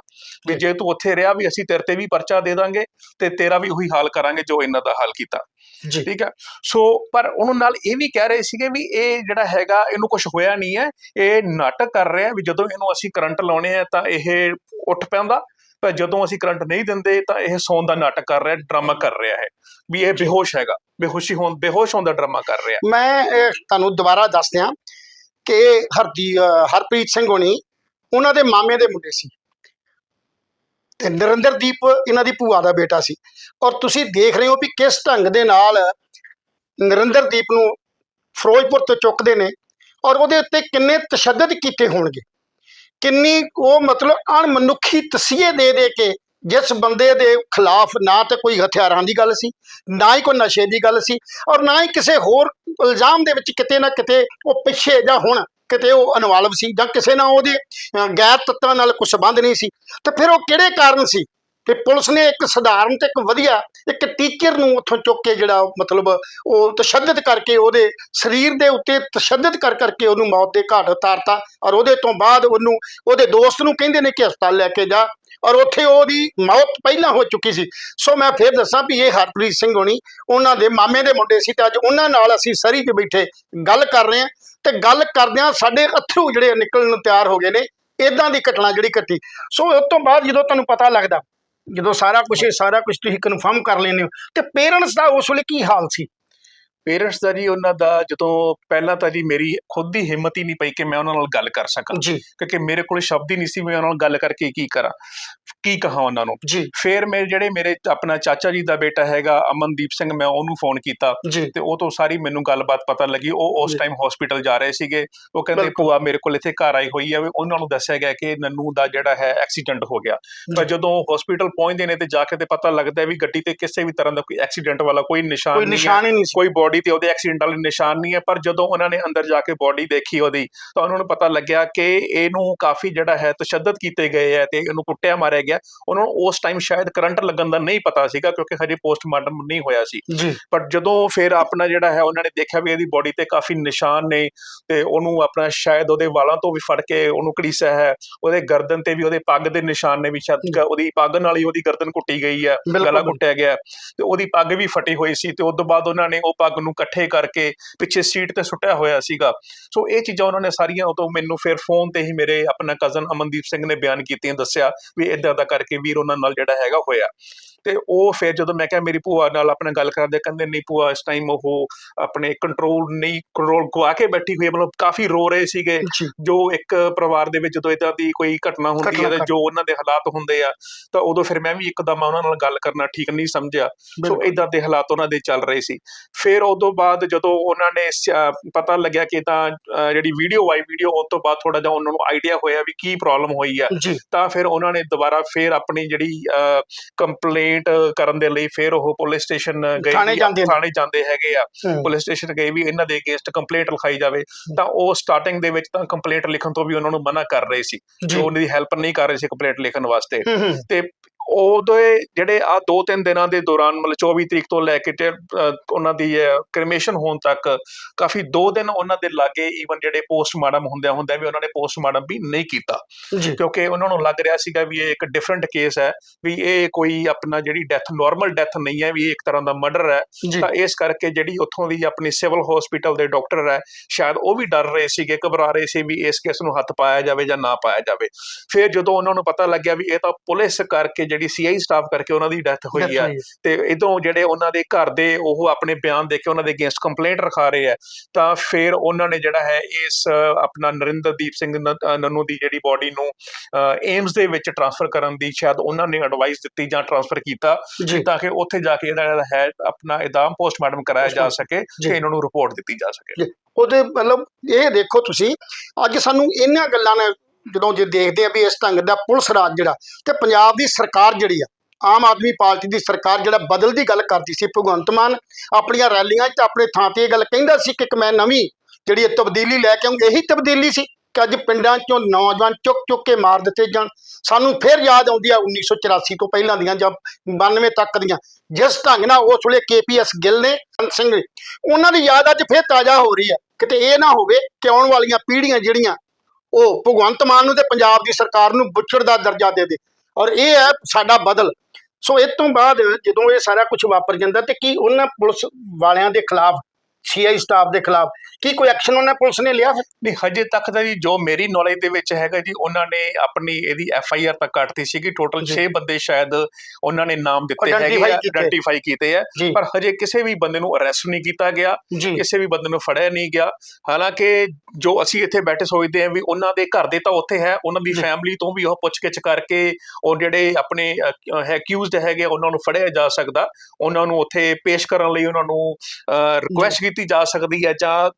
ਵੀ ਜੀ। ਤੂੰ ਉੱਥੇ ਰਿਹਾ ਵੀ ਅਸੀਂ ਤੇਰੇ ਤੇ ਵੀ ਪਰਚਾ ਦੇ ਦਾਂਗੇ ਤੇ ਤੇਰਾ ਵੀ ਉਹੀ ਹਾਲ ਕਰਾਂਗੇ ਜੋ ਇਹਨਾਂ ਦਾ ਹਾਲ ਕੀਤਾ। ਠੀਕ ਹੈ ਸੋ ਪਰ ਉਹਨਾਂ ਨਾਲ ਇਹ ਵੀ ਕਹਿ ਰਹੇ ਸੀਗੇ ਵੀ ਇਹ ਜਿਹੜਾ ਹੈਗਾ ਇਹਨੂੰ ਕੁਝ ਹੋਇਆ ਨਹੀਂ ਹੈ ਇਹ ਨਾਟਕ ਕਰ ਰਿਹਾ ਵੀ ਜਦੋਂ ਇਹਨੂੰ ਅਸੀਂ ਕਰੰਟ ਲਾਉਣੇ ਆ ਤਾਂ ਇਹ ਉੱਠ ਪੈਂਦਾ ਪਰ ਜਦੋਂ ਅਸੀਂ ਕਰੰਟ ਨਹੀਂ ਦਿੰਦੇ ਤਾਂ ਇਹ ਸੌਣ ਦਾ ਨਾਟਕ ਕਰ ਰਿਹਾ ਡਰਾਮਾ ਕਰ ਰਿਹਾ ਹੈ ਵੀ ਇਹ ਬੇਹੋਸ਼ ਹੈਗਾ, ਬੇਹੋਸ਼ੀ ਹੋਣ, ਬੇਹੋਸ਼ ਹੋਣ ਦਾ ਡਰਾਮਾ ਕਰ ਰਿਹਾ। ਮੈਂ ਤੁਹਾਨੂੰ ਦੁਬਾਰਾ ਦੱਸ ਦਿਆਂ ਕਿ ਹਰਦੀ ਹਰਪ੍ਰੀਤ ਸਿੰਘ ਹੋਣੀ ਉਹਨਾਂ ਦੇ ਮਾਮੇ ਦੇ ਮੁੰਡੇ ਸੀ। ਤੇ ਨਰਿੰਦਰਦੀਪ ਇਹਨਾਂ ਦੀ ਭੂਆ ਦਾ ਬੇਟਾ ਸੀ। ਔਰ ਤੁਸੀਂ ਦੇਖ ਰਹੇ ਹੋ ਵੀ ਕਿਸ ਢੰਗ ਦੇ ਨਾਲ ਨਰਿੰਦਰਦੀਪ ਨੂੰ ਫਿਰੋਜ਼ਪੁਰ ਤੋਂ ਚੁੱਕਦੇ ਨੇ ਔਰ ਉਹਦੇ ਉੱਤੇ ਕਿੰਨੇ ਤਸ਼ੱਦਦ ਕੀਤੇ ਹੋਣਗੇ। ਕਿੰਨੀ ਉਹ ਮਤਲਬ ਅਣਮਨੁੱਖੀ ਤਸੀਹੇ ਦੇ ਦੇ ਕੇ ਜਿਸ ਬੰਦੇ ਦੇ ਖਿਲਾਫ ਨਾ ਤੇ ਕੋਈ ਹਥਿਆਰਾਂ ਦੀ ਗੱਲ ਸੀ, ਨਾ ਹੀ ਕੋਈ ਨਸ਼ੇ ਦੀ ਗੱਲ ਸੀ ਔਰ ਨਾ ਹੀ ਕਿਸੇ ਹੋਰ ਇਲਜ਼ਾਮ ਦੇ ਵਿੱਚ ਕਿਤੇ ਨਾ ਕਿਤੇ ਉਹ ਪਿੱਛੇ ਜਾਂ ਹੁਣ ਕਿਤੇ ਉਹ ਇਨਵੋਲਵ ਸੀ ਜਾਂ ਕਿਸੇ ਨਾਲ ਉਹਦੇ ਗੈਰ ਤੱਤਾਂ ਨਾਲ ਕੋਈ ਸੰਬੰਧ ਨਹੀਂ ਸੀ। ਤੇ ਫਿਰ ਉਹ ਕਿਹੜੇ ਕਾਰਨ ਸੀ? ਤੇ ਪੁਲਿਸ ਨੇ ਇੱਕ ਸਧਾਰਨ ਤੇ ਇੱਕ ਵਧੀਆ, ਇੱਕ ਟੀਚਰ ਨੂੰ ਉੱਥੋਂ ਚੁੱਕ ਕੇ ਜਿਹੜਾ ਮਤਲਬ ਉਹ ਤਸ਼ੱਦਦ ਕਰਕੇ ਉਹਦੇ ਸਰੀਰ ਦੇ ਉੱਤੇ ਤਸ਼ੱਦਦ ਕਰ ਕਰਕੇ ਉਹਨੂੰ ਮੌਤ ਦੇ ਘਾਟ ਉਤਾਰਤਾ ਔਰ ਉਹਦੇ ਤੋਂ ਬਾਅਦ ਉਹਨੂੰ ਉਹਦੇ ਦੋਸਤ ਨੂੰ ਕਹਿੰਦੇ ਨੇ ਕਿ ਹਸਪਤਾਲ ਲੈ ਕੇ ਜਾ ਔਰ ਉੱਥੇ ਉਹਦੀ ਮੌਤ ਪਹਿਲਾਂ ਹੋ ਚੁੱਕੀ ਸੀ। ਸੋ ਮੈਂ ਫੇਰ ਦੱਸਾਂ ਵੀ ਇਹ ਹਰਪ੍ਰੀਤ ਸਿੰਘ ਹੋਣੀ, ਉਹਨਾਂ ਦੇ ਮਾਮੇ ਦੇ ਮੁੰਡੇ ਸੀ ਤੇ ਅੱਜ ਉਹਨਾਂ ਨਾਲ ਅਸੀਂ ਸਰੀ 'ਚ ਬੈਠੇ ਗੱਲ ਕਰ ਰਹੇ ਹਾਂ ਤੇ ਗੱਲ ਕਰਦਿਆਂ ਸਾਡੇ ਅਥਰੂ ਜਿਹੜੇ ਨਿਕਲਣ ਨੂੰ ਤਿਆਰ ਹੋ ਗਏ ਨੇ ਇਦਾਂ ਦੀ ਘਟਨਾ ਜਿਹੜੀ ਘਟੀ। ਸੋ ਉਸ ਤੋਂ ਬਾਅਦ ਜਦੋਂ ਤੁਹਾਨੂੰ ਪਤਾ ਲੱਗਦਾ ਜਦੋਂ ਸਾਰਾ ਕੁਝ ਸਾਰਾ ਕੁਝ ਤੁਸੀਂ ਕਨਫਰਮ ਕਰ ਲੈਂਦੇ ਹੋ। ਤੇ ਪੇਰੈਂਟਸ ਦਾ ਉਸ ਵੇਲੇ ਕੀ ਹਾਲ ਸੀ? ਪੇਰੈਂਟਸ ਦਾ ਜੀ ਉਹਨਾਂ ਦਾ ਜਦੋਂ ਪਹਿਲਾਂ ਤਾਂ ਜੀ ਮੇਰੀ ਖੁਦ ਦੀ ਹਿੰਮਤ ਹੀ ਨਹੀਂ ਪਈ ਕਿ ਮੈਂ ਉਹਨਾਂ ਨਾਲ ਗੱਲ ਕਰ ਸਕਾਂ। ਜੀ। ਕਿਉਂਕਿ ਮੇਰੇ ਕੋਲ ਸ਼ਬਦ ਹੀ ਨਹੀਂ ਸੀ ਮੈਂ ਉਹਨਾਂ ਨਾਲ ਗੱਲ ਕਰਕੇ ਕੀ ਕਰਾਂ ਕੀ ਕਹਾਂ ਉਹਨਾਂ ਨੂੰ। ਜੀ। ਫਿਰ ਮੇਰੇ ਜਿਹੜੇ ਮੇਰੇ ਆਪਣਾ ਚਾਚਾ ਜੀ ਦਾ ਬੇਟਾ ਹੈਗਾ ਅਮਨਦੀਪ ਸਿੰਘ ਮੈਂ ਉਹਨੂੰ ਫੋਨ ਕੀਤਾ ਤੇ ਉਹ ਤੋਂ ਸਾਰੀ ਮੈਨੂੰ ਗੱਲਬਾਤ ਪਤਾ ਲੱਗੀ। ਉਹ ਉਸ। ਟਾਈਮ ਹਸਪੀਟਲ ਜਾ ਰਹੇ ਸੀਗੇ। ਉਹ ਕਹਿੰਦੇ। ਭੂਆ ਮੇਰੇ ਕੋਲ ਇੱਥੇ ਘਰ ਆਈ ਹੋਈ ਹੈ ਉਹਨਾਂ ਨੂੰ ਦੱਸਿਆ ਗਿਆ ਕਿ ਨੰਨੂ ਦਾ ਜਿਹੜਾ ਹੈ ਐਕਸੀਡੈਂਟ ਹੋ ਗਿਆ। ਪਰ ਜੀ। ਜਦੋਂ ਹਸਪੀਟਲ ਪਹੁੰਚਦੇ ਨੇ ਤੇ ਜਾ ਕੇ ਤੇ ਪਤਾ ਲੱਗਦਾ ਵੀ ਗੱਡੀ ਤੇ ਕਿਸੇ ਵੀ ਤਰ੍ਹਾਂ ਦਾ ਕੋਈ ਐਕਸੀਡੈਂਟ ਵਾਲਾ ਕੋਈ ਨਿਸ਼ਾਨ ਕੋਈ ਨਹੀਂ ਹੈ ਨਿਸ਼ਾਨ ਹੀ ਨਹੀਂ ਕੋਈ ਬੋਡੀ ਤੇ ਉਹਦੇ ਐਕਸੀਡੈਂਟ ਵਾਲੇ ਨਿਸ਼ਾਨ ਨਹੀਂ ਹੈ ਪਰ ਜਦੋਂ ਉਹਨਾਂ ਨੇ ਅੰਦਰ ਜਾ ਕੇ ਬੋਡੀ ਦੇਖੀ ਉਹਦੀ ਤਾਂ ਉਹਨਾਂ ਨੂੰ ਪਤਾ ਲੱਗਿਆ ਕਿ ਇਹਨੂੰ ਕਾਫੀ ਜਿਹੜਾ ਹੈ ਤਸ਼ੱਦਦ ਕੀਤੇ ਗਏ ਹੈ ਤੇ ਇਹਨੂੰ ਕੁੱਟਿਆ ਮਾਰਿਆ ਗਿਆ। ਉਹਨਾਂ ਨੂੰ ਉਸ ਟਾਈਮ ਸ਼ਾਇਦ ਕਰੰਟ ਲੱਗਣ ਦਾ ਨਹੀਂ ਪਤਾ ਸੀਗਾ ਕਿਉਂਕਿ ਹਜੇ ਪੋਸਟਮਾਰਟਮ ਨਹੀਂ ਹੋਇਆ ਸੀ। ਪਰ ਜਦੋਂ ਫਿਰ ਆਪਣਾ ਜਿਹੜਾ ਹੈ ਉਹਨਾਂ ਨੇ ਦੇਖਿਆ ਵੀ ਇਹਦੀ ਬੋਡੀ ਤੇ ਕਾਫੀ ਨਿਸ਼ਾਨ ਨੇ ਤੇ ਉਹਨੂੰ ਆਪਣਾ ਸ਼ਾਇਦ ਉਹਦੇ ਵਾਲਾਂ ਤੋਂ ਵੀ ਫੜ ਕੇ ਉਹਨੂੰ ਘੜੀਸਿਆ ਹੈ ਉਹਦੇ ਗਰਦਨ ਤੇ ਵੀ ਉਹਦੇ ਪੱਗ ਦੇ ਨਿਸ਼ਾਨ ਨੇ ਵੀ ਸ਼ਾਇਦ ਉਹਦੀ ਪੱਗ ਨਾਲ ਹੀ ਉਹਦੀ ਗਰਦਨ ਕੁੱਟੀ ਗਈ ਹੈ। ਗਲਾ ਕੁੱਟਿਆ ਗਿਆ। ਤੇ ਉਹਦੀ ਪੱਗ ਵੀ ਫਟੀ ਹੋਈ ਸੀ ਤੇ ਉਸ ਤੋਂ ਬਾਅਦ ਉਹਨਾਂ ਨੇ ਉਹ ਪੱਗ ਨੂੰ ਇਕੱਠੇ ਕਰਕੇ ਪਿੱਛੇ ਸੀਟ ਤੇ ਸੁੱਟਿਆ ਹੋਇਆ ਸੀਗਾ। ਸੋ ਇਹ ਚੀਜ਼ਾਂ ਉਹਨਾਂ ਨੇ ਸਾਰੀਆਂ ਉਦੋਂ ਮੈਨੂੰ ਫਿਰ ਫੋਨ ਤੇ ਹੀ ਮੇਰੇ ਆਪਣਾ ਕਜ਼ਨ ਅਮਨਦੀਪ ਸਿੰਘ ਨੇ ਬਿਆਨ ਕੀਤੀਆਂ, ਦੱਸਿਆ ਵੀ ਇਦਾਂ ਦਾ ਕਰਕੇ ਵੀਰ ਉਹਨਾਂ ਨਾਲ ਜਿਹੜਾ ਹੈਗਾ ਹੋਇਆ। ਤੇ ਉਹ ਫਿਰ ਜਦੋਂ ਮੈਂ ਕਿਹਾ ਮੇਰੀ ਭੂਆ ਨਾਲ ਆਪਣਾ ਗੱਲ ਕਰਦੇ ਕਹਿੰਦੇ ਨਹੀਂ ਭੂਆ ਇਸ ਟਾਈਮ ਉਹ ਆਪਣੇ ਕੰਟਰੋਲ ਨਹੀਂ ਕੰਟਰੋਲ ਗਵਾ ਕੇ ਬੈਠੀ ਹੋਈ ਮਤਲਬ ਕਾਫੀ ਰੋ ਰਹੇ ਸੀਗੇ। ਜੀ। ਇੱਕ ਪਰਿਵਾਰ ਦੇ ਵਿੱਚ ਜਦੋਂ ਇਦਾਂ ਦੀ ਕੋਈ ਘਟਨਾ ਹੁੰਦੀ ਹੈ ਤੇ ਜੋ ਉਹਨਾਂ ਦੇ ਹਾਲਾਤ ਹੁੰਦੇ ਆ ਤਾਂ ਉਦੋਂ ਫਿਰ ਮੈਂ ਵੀ ਇੱਕਦਮ ਉਹਨਾਂ ਨਾਲ ਗੱਲ ਕਰਨਾ ਠੀਕ ਨਹੀਂ ਸਮਝਿਆ। ਸੋ। ਇਦਾਂ ਦੇ ਹਾਲਾਤ ਉਹਨਾਂ ਦੇ ਚੱਲ ਰਹੇ ਸੀ। ਫਿਰ ਉਦੋਂ ਬਾਅਦ ਜਦੋਂ ਉਹਨਾਂ ਨੇ ਪਤਾ ਲੱਗਿਆ ਕਿ ਤਾਂ ਜਿਹੜੀ ਵੀਡੀਓ ਆਈ ਵੀਡੀਓ ਆਉਣ ਤੋਂ ਬਾਅਦ ਥੋੜਾ ਜਿਹਾ ਉਹਨਾਂ ਨੂੰ ਆਈਡੀਆ ਹੋਇਆ ਵੀ ਕੀ ਪ੍ਰੋਬਲਮ ਹੋਈ ਆ। ਤਾਂ ਫਿਰ ਉਹਨਾਂ ਨੇ ਦੁਬਾਰਾ ਫਿਰ ਆਪਣੀ ਜਿਹੜੀ ਕੰਪਲੇਂਟ ਕਰਨ ਦੇ ਲਈ ਫਿਰ ਉਹ ਪੁਲਿਸ ਸਟੇਸ਼ਨ ਗਏ ਥਾਣੇ ਜਾਂਦੇ ਹੈਗੇ ਆ। ਪੁਲਿਸ ਸਟੇਸ਼ਨ ਗਏ ਵੀ ਇਹਨਾਂ ਦੇ ਅਗੇਂਸਟ ਕੰਪਲੇਂਟ ਲਿਖਾਈ ਜਾਵੇ। ਤਾਂ ਉਹ ਸਟਾਰਟਿੰਗ ਦੇ ਵਿੱਚ ਤਾਂ ਕੰਪਲੇਂਟ ਲਿਖਣ ਤੋਂ ਵੀ ਉਹਨਾਂ ਨੂੰ ਮਨਾ ਕਰ ਰਹੇ ਸੀ। ਜੀ। ਉਹਨਾਂ ਦੀ ਹੈਲਪ ਨਹੀਂ ਕਰ ਰਹੇ ਸੀ ਕੰਪਲੇਂਟ ਲਿਖਣ ਵਾਸਤੇ। ਤੇ ਉਹਦੇ ਜਿਹੜੇ ਆ ਦੋ ਤਿੰਨ ਦਿਨਾਂ ਦੇ ਦੌਰਾਨ ਮਤਲਬ 24 ਤਰੀਕ ਤੋਂ ਲੈ ਕੇ ਤੇ ਉਹਨਾਂ ਦੀ ਕ੍ਰਿਮੇਸ਼ਨ ਹੋਣ ਤੱਕ ਕਾਫੀ ਦੋ ਦਿਨ ਉਹਨਾਂ ਦੇ ਲਾਗੇ ਈਵਨ ਜਿਹੜੇ ਪੋਸਟਮਾਰਟਮ ਹੁੰਦਿਆਂ ਹੁੰਦਿਆਂ ਵੀ ਉਹਨਾਂ ਨੇ ਪੋਸਟਮਾਰਟਮ ਵੀ ਨਹੀਂ ਕੀਤਾ। ਕਿਉਂਕਿ ਉਹਨਾਂ ਨੂੰ ਲੱਗ ਰਿਹਾ ਸੀਗਾ ਵੀ ਇਹ ਇੱਕ ਡਿਫਰੈਂਟ ਕੇਸ ਹੈ ਵੀ ਇਹ ਕੋਈ ਆਪਣਾ ਜਿਹੜੀ ਡੈਥ ਨਾਰਮਲ ਡੈਥ ਨਹੀਂ ਹੈ ਵੀ ਇਹ ਇੱਕ ਤਰ੍ਹਾਂ ਦਾ ਮਰਡਰ ਹੈ। ਤਾਂ ਇਸ ਕਰਕੇ ਜਿਹੜੀ ਉੱਥੋਂ ਦੀ ਆਪਣੀ ਸਿਵਲ ਹਸਪੀਟਲ ਦੇ ਡਾਕਟਰ ਹੈ ਸ਼ਾਇਦ ਉਹ ਵੀ ਡਰ ਰਹੇ ਸੀਗੇ ਘਬਰਾ ਰਹੇ ਸੀ ਵੀ ਇਸ ਕੇਸ ਨੂੰ ਹੱਥ ਪਾਇਆ ਜਾਵੇ ਜਾਂ ਨਾ ਪਾਇਆ ਜਾਵੇ। ਫਿਰ ਜਦੋਂ ਉਹਨਾਂ ਨੂੰ ਪਤਾ ਲੱਗਿਆ ਵੀ ਇਹ ਤਾਂ ਪੁਲਿਸ ਕਰਕੇ ਜਿਹੜੀ ਸੀਆਈ ਸਟਾਫ ਕਰਕੇ ਉਹਨਾਂ ਦੀ ਡੈਥ ਹੋਈ ਆ। ਤੇ ਇਦੋਂ ਜਿਹੜੇ ਉਹਨਾਂ ਦੇ ਘਰ ਦੇ ਉਹ ਆਪਣੇ ਬਿਆਨ ਦੇ ਕੇ ਉਹਨਾਂ ਦੇ ਅਗੇਂਸਟ ਕੰਪਲੇਂਟ ਰਖਾ ਰਹੇ ਆ ਤਾਂ ਫਿਰ ਉਹਨਾਂ ਨੇ ਜਿਹੜਾ ਹੈ ਇਸ ਆਪਣਾ ਨਰਿੰਦਰਦੀਪ ਸਿੰਘ ਨੰਨੂ ਦੀ ਜਿਹੜੀ ਬਾਡੀ ਨੂੰ ਏਮਸ ਦੇ ਵਿੱਚ ਟ੍ਰਾਂਸਫਰ ਕਰਨ ਦੀ ਸ਼ਾਇਦ ਉਹਨਾਂ ਨੇ ਐਡਵਾਈਸ ਦਿੱਤੀ ਜਾਂ ਟ੍ਰਾਂਸਫਰ ਕੀਤਾ ਤਾਂ ਕਿ ਉੱਥੇ ਜਾ ਕੇ ਇਹਦਾ ਜਿਹੜਾ ਹੈ ਆਪਣਾ ਇਦਾਮ ਪੋਸਟਮਾਰਟਮ ਕਰਾਇਆ ਜਾ ਸਕੇ। ਤੇ ਇਹਨਾਂ ਨੂੰ ਰਿਪੋਰਟ ਦਿੱਤੀ ਜਾ ਸਕੇ। ਉਹਦੇ ਮਤਲਬ ਇਹ ਦੇਖੋ ਤੁਸੀਂ ਅੱਜ ਸਾਨੂੰ ਇਹਨਾਂ ਗੱਲਾਂ ਨੇ ਜਦੋਂ ਜੇ ਦੇਖਦੇ ਆ ਵੀ ਇਸ ਢੰਗ ਦਾ ਪੁਲਿਸ ਰਾਜ ਜਿਹੜਾ ਤੇ ਪੰਜਾਬ ਦੀ ਸਰਕਾਰ ਜਿਹੜੀ ਆ, ਆਮ ਆਦਮੀ ਪਾਰਟੀ ਦੀ ਸਰਕਾਰ ਜਿਹੜਾ ਬਦਲ ਦੀ ਗੱਲ ਕਰਦੀ ਸੀ, ਭਗਵੰਤ ਮਾਨ ਆਪਣੀਆਂ ਰੈਲੀਆਂ 'ਚ ਆਪਣੇ ਥਾਂ ਤੇ ਇਹ ਗੱਲ ਕਹਿੰਦਾ ਸੀ ਕਿ ਇੱਕ ਮੈਂ ਨਵੀਂ ਜਿਹੜੀ ਇਹ ਤਬਦੀਲੀ ਲੈ ਕੇ ਆਉਂਗਾ ਇਹੀ ਤਬਦੀਲੀ ਸੀ ਕਿ ਅੱਜ ਪਿੰਡਾਂ 'ਚੋਂ ਨੌਜਵਾਨ ਚੁੱਕ ਚੁੱਕ ਕੇ ਮਾਰ ਦਿੱਤੇ ਜਾਣ। ਸਾਨੂੰ ਫਿਰ ਯਾਦ ਆਉਂਦੀ ਆ 1984 ਤੋਂ ਪਹਿਲਾਂ ਦੀਆਂ ਜਾਂ 92 ਤੱਕ ਦੀਆਂ, ਜਿਸ ਢੰਗ ਨਾਲ ਉਸ ਵੇਲੇ ਕੇਪੀਐਸ ਗਿੱਲ ਨੇ, ਸੰਤ ਸਿੰਘ ਨੇ, ਉਹਨਾਂ ਦੀ ਯਾਦ ਅੱਜ ਫਿਰ ਤਾਜ਼ਾ ਹੋ ਰਹੀ ਹੈ ਕਿਤੇ ਇਹ ਨਾ ਹੋਵੇ ਕਿ ਆਉਣ ਵਾਲੀਆਂ ਪੀੜ੍ਹੀਆਂ ਜਿਹੜੀਆਂ ਉਹ ਭਗਵੰਤ ਮਾਨ ਨੂੰ ਤੇ ਪੰਜਾਬ ਦੀ ਸਰਕਾਰ ਨੂੰ ਬੁੱਚੜ ਦਾ ਦਰਜਾ ਦੇ ਦੇ। ਔਰ ਇਹ ਹੈ ਸਾਡਾ ਬਦਲ। ਸੋ ਇਸ ਤੋਂ ਬਾਅਦ ਜਦੋਂ ਇਹ ਸਾਰਾ ਕੁਝ ਵਾਪਰ ਜਾਂਦਾ ਤੇ ਕੀ ਉਹਨਾਂ ਪੁਲਿਸ ਵਾਲਿਆਂ ਦੇ ਖਿਲਾਫ ਸੀਆਈ ਸਟਾਫ ਦੇ ਖਿਲਾਫ। ਕੀ ਕੋਈ ਐਕਸ਼ਨ ਉਹਨਾਂ ਪੁਲਿਸ ਨੇ ਲਿਆ ਫਿਰ? ਨਹੀਂ ਹਜੇ ਤੱਕ ਦਾ ਜੀ ਜੋ ਮੇਰੀ ਨੌਲੇਜ ਦੇ ਵਿੱਚ ਹੈਗਾ ਜੀ ਉਹਨਾਂ ਨੇ ਆਪਣੀ ਇਹਦੀ ਐਫ ਆਈ ਆਰ ਤੱਕ ਕੱਟਤੀ ਸੀਗੀ। ਟੋਟਲ ਜੀ। 6 ਬੰਦੇ ਸ਼ਾਇਦ ਉਹਨਾਂ ਨੇ ਨਾਮ ਦਿੱਤੇ ਹੈਗੇ ਆ। ਆਇਡੈਂਟੀਫਾਈ ਕੀਤੇ ਆ। ਪਰ ਹਜੇ ਕਿਸੇ ਵੀ ਬੰਦੇ ਨੂੰ ਅਰੈਸਟ ਨਹੀਂ ਕੀਤਾ ਗਿਆ। ਕਿਸੇ ਵੀ ਬੰਦੇ ਨੂੰ ਫੜਿਆ ਨਹੀਂ ਗਿਆ। ਹਾਲਾਂਕਿ ਜੋ ਅਸੀਂ ਇੱਥੇ ਬੈਠੇ ਸੋਚਦੇ ਹਾਂ ਵੀ ਉਹਨਾਂ ਦੇ ਘਰ ਦੇ ਤਾਂ ਉੱਥੇ ਹੈ ਉਹਨਾਂ ਦੀ। ਫੈਮਿਲੀ ਤੋਂ ਵੀ ਉਹ ਪੁੱਛਗਿੱਛ ਕਰਕੇ ਉਹ ਜਿਹੜੇ ਆਪਣੇ ਹੈ ਅਕਿਊਜ਼ਡ ਹੈਗੇ ਉਹਨਾਂ ਨੂੰ ਫੜਿਆ ਜਾ ਸਕਦਾ। ਉਹਨਾਂ ਨੂੰ ਉੱਥੇ ਪੇਸ਼ ਕਰਨ ਲਈ ਉਹਨਾਂ ਨੂੰ ਰਿਕੁਐਸਟ ਕੀਤੀ ਜਾ ਸਕਦੀ ਹੈ ਜਾਂ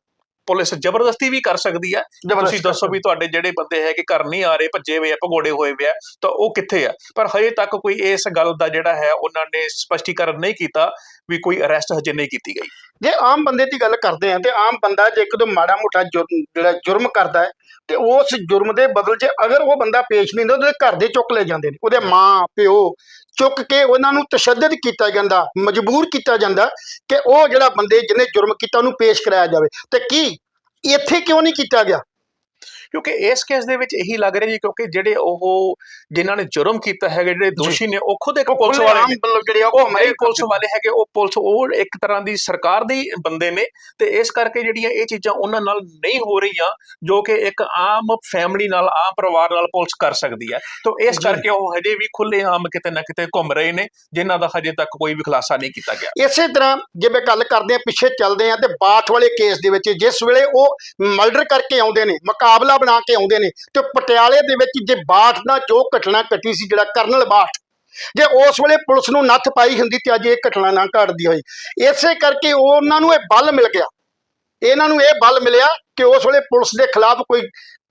ਪੁਲਿਸ ਜ਼ਬਰਦਸਤੀ ਵੀ ਕਰ ਸਕਦੀ ਹੈ। ਤੁਸੀਂ ਦੱਸੋ ਵੀ ਤੁਹਾਡੇ ਜਿਹੜੇ ਬੰਦੇ ਹੈਗੇ ਘਰ ਨਹੀਂ ਆ ਰਹੇ ਭੱਜੇ ਹੋਏ ਆ ਭਗੋੜੇ ਹੋਏ ਹੋਏ ਆ ਤਾਂ ਉਹ ਕਿੱਥੇ ਆ? ਪਰ ਹਜੇ ਤੱਕ ਕੋਈ ਇਸ ਗੱਲ ਦਾ ਜਿਹੜਾ ਹੈ ਉਹਨਾਂ ਨੇ ਸਪਸ਼ਟੀਕਰਨ ਨਹੀਂ ਕੀਤਾ ਵੀ ਕੋਈ ਅਰੈਸਟ ਹਜੇ ਨਹੀਂ ਕੀਤੀ ਗਈ। ਜੇ ਆਮ ਬੰਦੇ ਦੀ ਗੱਲ ਕਰਦੇ ਆ ਤੇ ਆਮ ਬੰਦਾ ਜੇ ਇੱਕਦਮ ਮਾੜਾ ਮੋਟਾ ਜਿਹੜਾ ਜੁਰਮ ਕਰਦਾ ਹੈ ਤੇ ਉਸ ਜੁਰਮ ਦੇ ਬਦਲ 'ਚ ਅਗਰ ਉਹ ਬੰਦਾ ਪੇਸ਼ ਨਹੀਂ ਹੁੰਦਾ ਉਹਦੇ ਘਰ ਦੇ ਚੁੱਕ ਲੈ ਜਾਂਦੇ ਨੇ। ਉਹਦੇ ਮਾਂ ਪਿਓ ਚੁੱਕ ਕੇ ਉਹਨਾਂ ਨੂੰ ਤਸ਼ੱਦਦ ਕੀਤਾ ਜਾਂਦਾ, ਮਜਬੂਰ ਕੀਤਾ ਜਾਂਦਾ ਕਿ ਉਹ ਜਿਹੜਾ ਬੰਦੇ ਜਿਹਨੇ ਜੁਰਮ ਕੀਤਾ ਉਹਨੂੰ ਪੇਸ਼ ਕਰਾਇਆ ਜਾਵੇ। ਤੇ ਕੀ? ਇੱਥੇ ਕਿਉਂ ਨਹੀਂ ਕੀਤਾ ਗਿਆ? ਕਿਉਂਕਿ ਇਸ ਕੇਸ ਦੇ ਵਿੱਚ ਇਹੀ ਲੱਗ ਰਿਹਾ ਜੀ ਕਿਉਂਕਿ ਜਿਹੜੇ ਉਹ ਜਿਨ੍ਹਾਂ ਨੇ ਜੁਰਮ ਕੀਤਾ ਹੈਗਾ ਜਿਹੜੇ ਦੋਸ਼ੀ ਨੇ ਉਹ ਖੁਦ ਇੱਕ ਪੁਲਿਸ ਵਾਲੇ ਨੇ। ਮਤਲਬ ਜਿਹੜੇ ਉਹ ਉਹ ਮੇਰੇ ਪੁਲਿਸ ਵਾਲੇ ਹੈਗੇ ਉਹ ਪੁਲਿਸ ਉਹ ਇੱਕ ਤਰ੍ਹਾਂ ਦੀ ਸਰਕਾਰ ਦੇ ਹੀ ਬੰਦੇ ਨੇ ਤੇ ਇਸ ਕਰਕੇ ਜਿਹੜੀਆਂ ਇਹ ਚੀਜ਼ਾਂ ਉਹਨਾਂ ਨਾਲ ਨਹੀਂ ਹੋ ਰਹੀਆਂ ਜੋ ਕਿ ਇੱਕ ਆਮ ਫੈਮਿਲੀ ਨਾਲ ਆਮ ਪਰਿਵਾਰ ਨਾਲ ਪੁਲਿਸ ਕਰ ਸਕਦੀ ਹੈ। ਤਾਂ ਇਸ ਜੀ। ਕਰਕੇ ਉਹ ਹਜੇ ਵੀ ਖੁੱਲੇ ਆਮ ਕਿਤੇ ਨਾ ਕਿਤੇ ਘੁੰਮ ਰਹੇ ਨੇ ਜਿਨ੍ਹਾਂ ਦਾ ਹਜੇ ਤੱਕ ਕੋਈ ਵੀ ਖੁਲਾਸਾ ਨਹੀਂ ਕੀਤਾ ਗਿਆ। ਇਸੇ ਤਰ੍ਹਾਂ ਜਿਵੇਂ ਗੱਲ ਕਰਦੇ ਆ ਪਿੱਛੇ ਚੱਲਦੇ ਆ ਤੇ ਬਾਠ ਵਾਲੇ ਕੇਸ ਦੇ ਵਿੱਚ ਜਿਸ ਵੇਲੇ ਉਹ ਮਰਡਰ ਕਰਕੇ ਆਉਂਦੇ ਨੇ ਮੁਕਾਬਲਾ ਬਣਾ ਕੇ ਆਉਂਦੇ ਨੇ ਤੇ ਪਟਿਆਲੇ ਦੇ ਵਿੱਚ ਜੇ ਬਾਠ ਦਾ ਜੋ ਘਟਨਾ ਘਟੀ ਸੀ ਜਿਹੜਾ ਕਰਨਲ ਬਾਠ, ਜੇ ਉਸ ਵੇਲੇ ਪੁਲਿਸ ਨੂੰ ਨੱਥ ਪਾਈ ਹੁੰਦੀ ਤੇ ਅੱਜ ਇਹ ਘਟਨਾ ਨਾ ਘਟਦੀ ਹੋਈ। ਇਸੇ ਕਰਕੇ ਉਹਨਾਂ ਨੂੰ ਇਹ ਬਲ ਮਿਲ ਗਿਆ। ਇਹਨਾਂ ਨੂੰ ਇਹ ਬਲ ਮਿਲਿਆ ਕਿ ਉਸ ਵੇਲੇ ਪੁਲਿਸ ਦੇ ਖਿਲਾਫ ਕੋਈ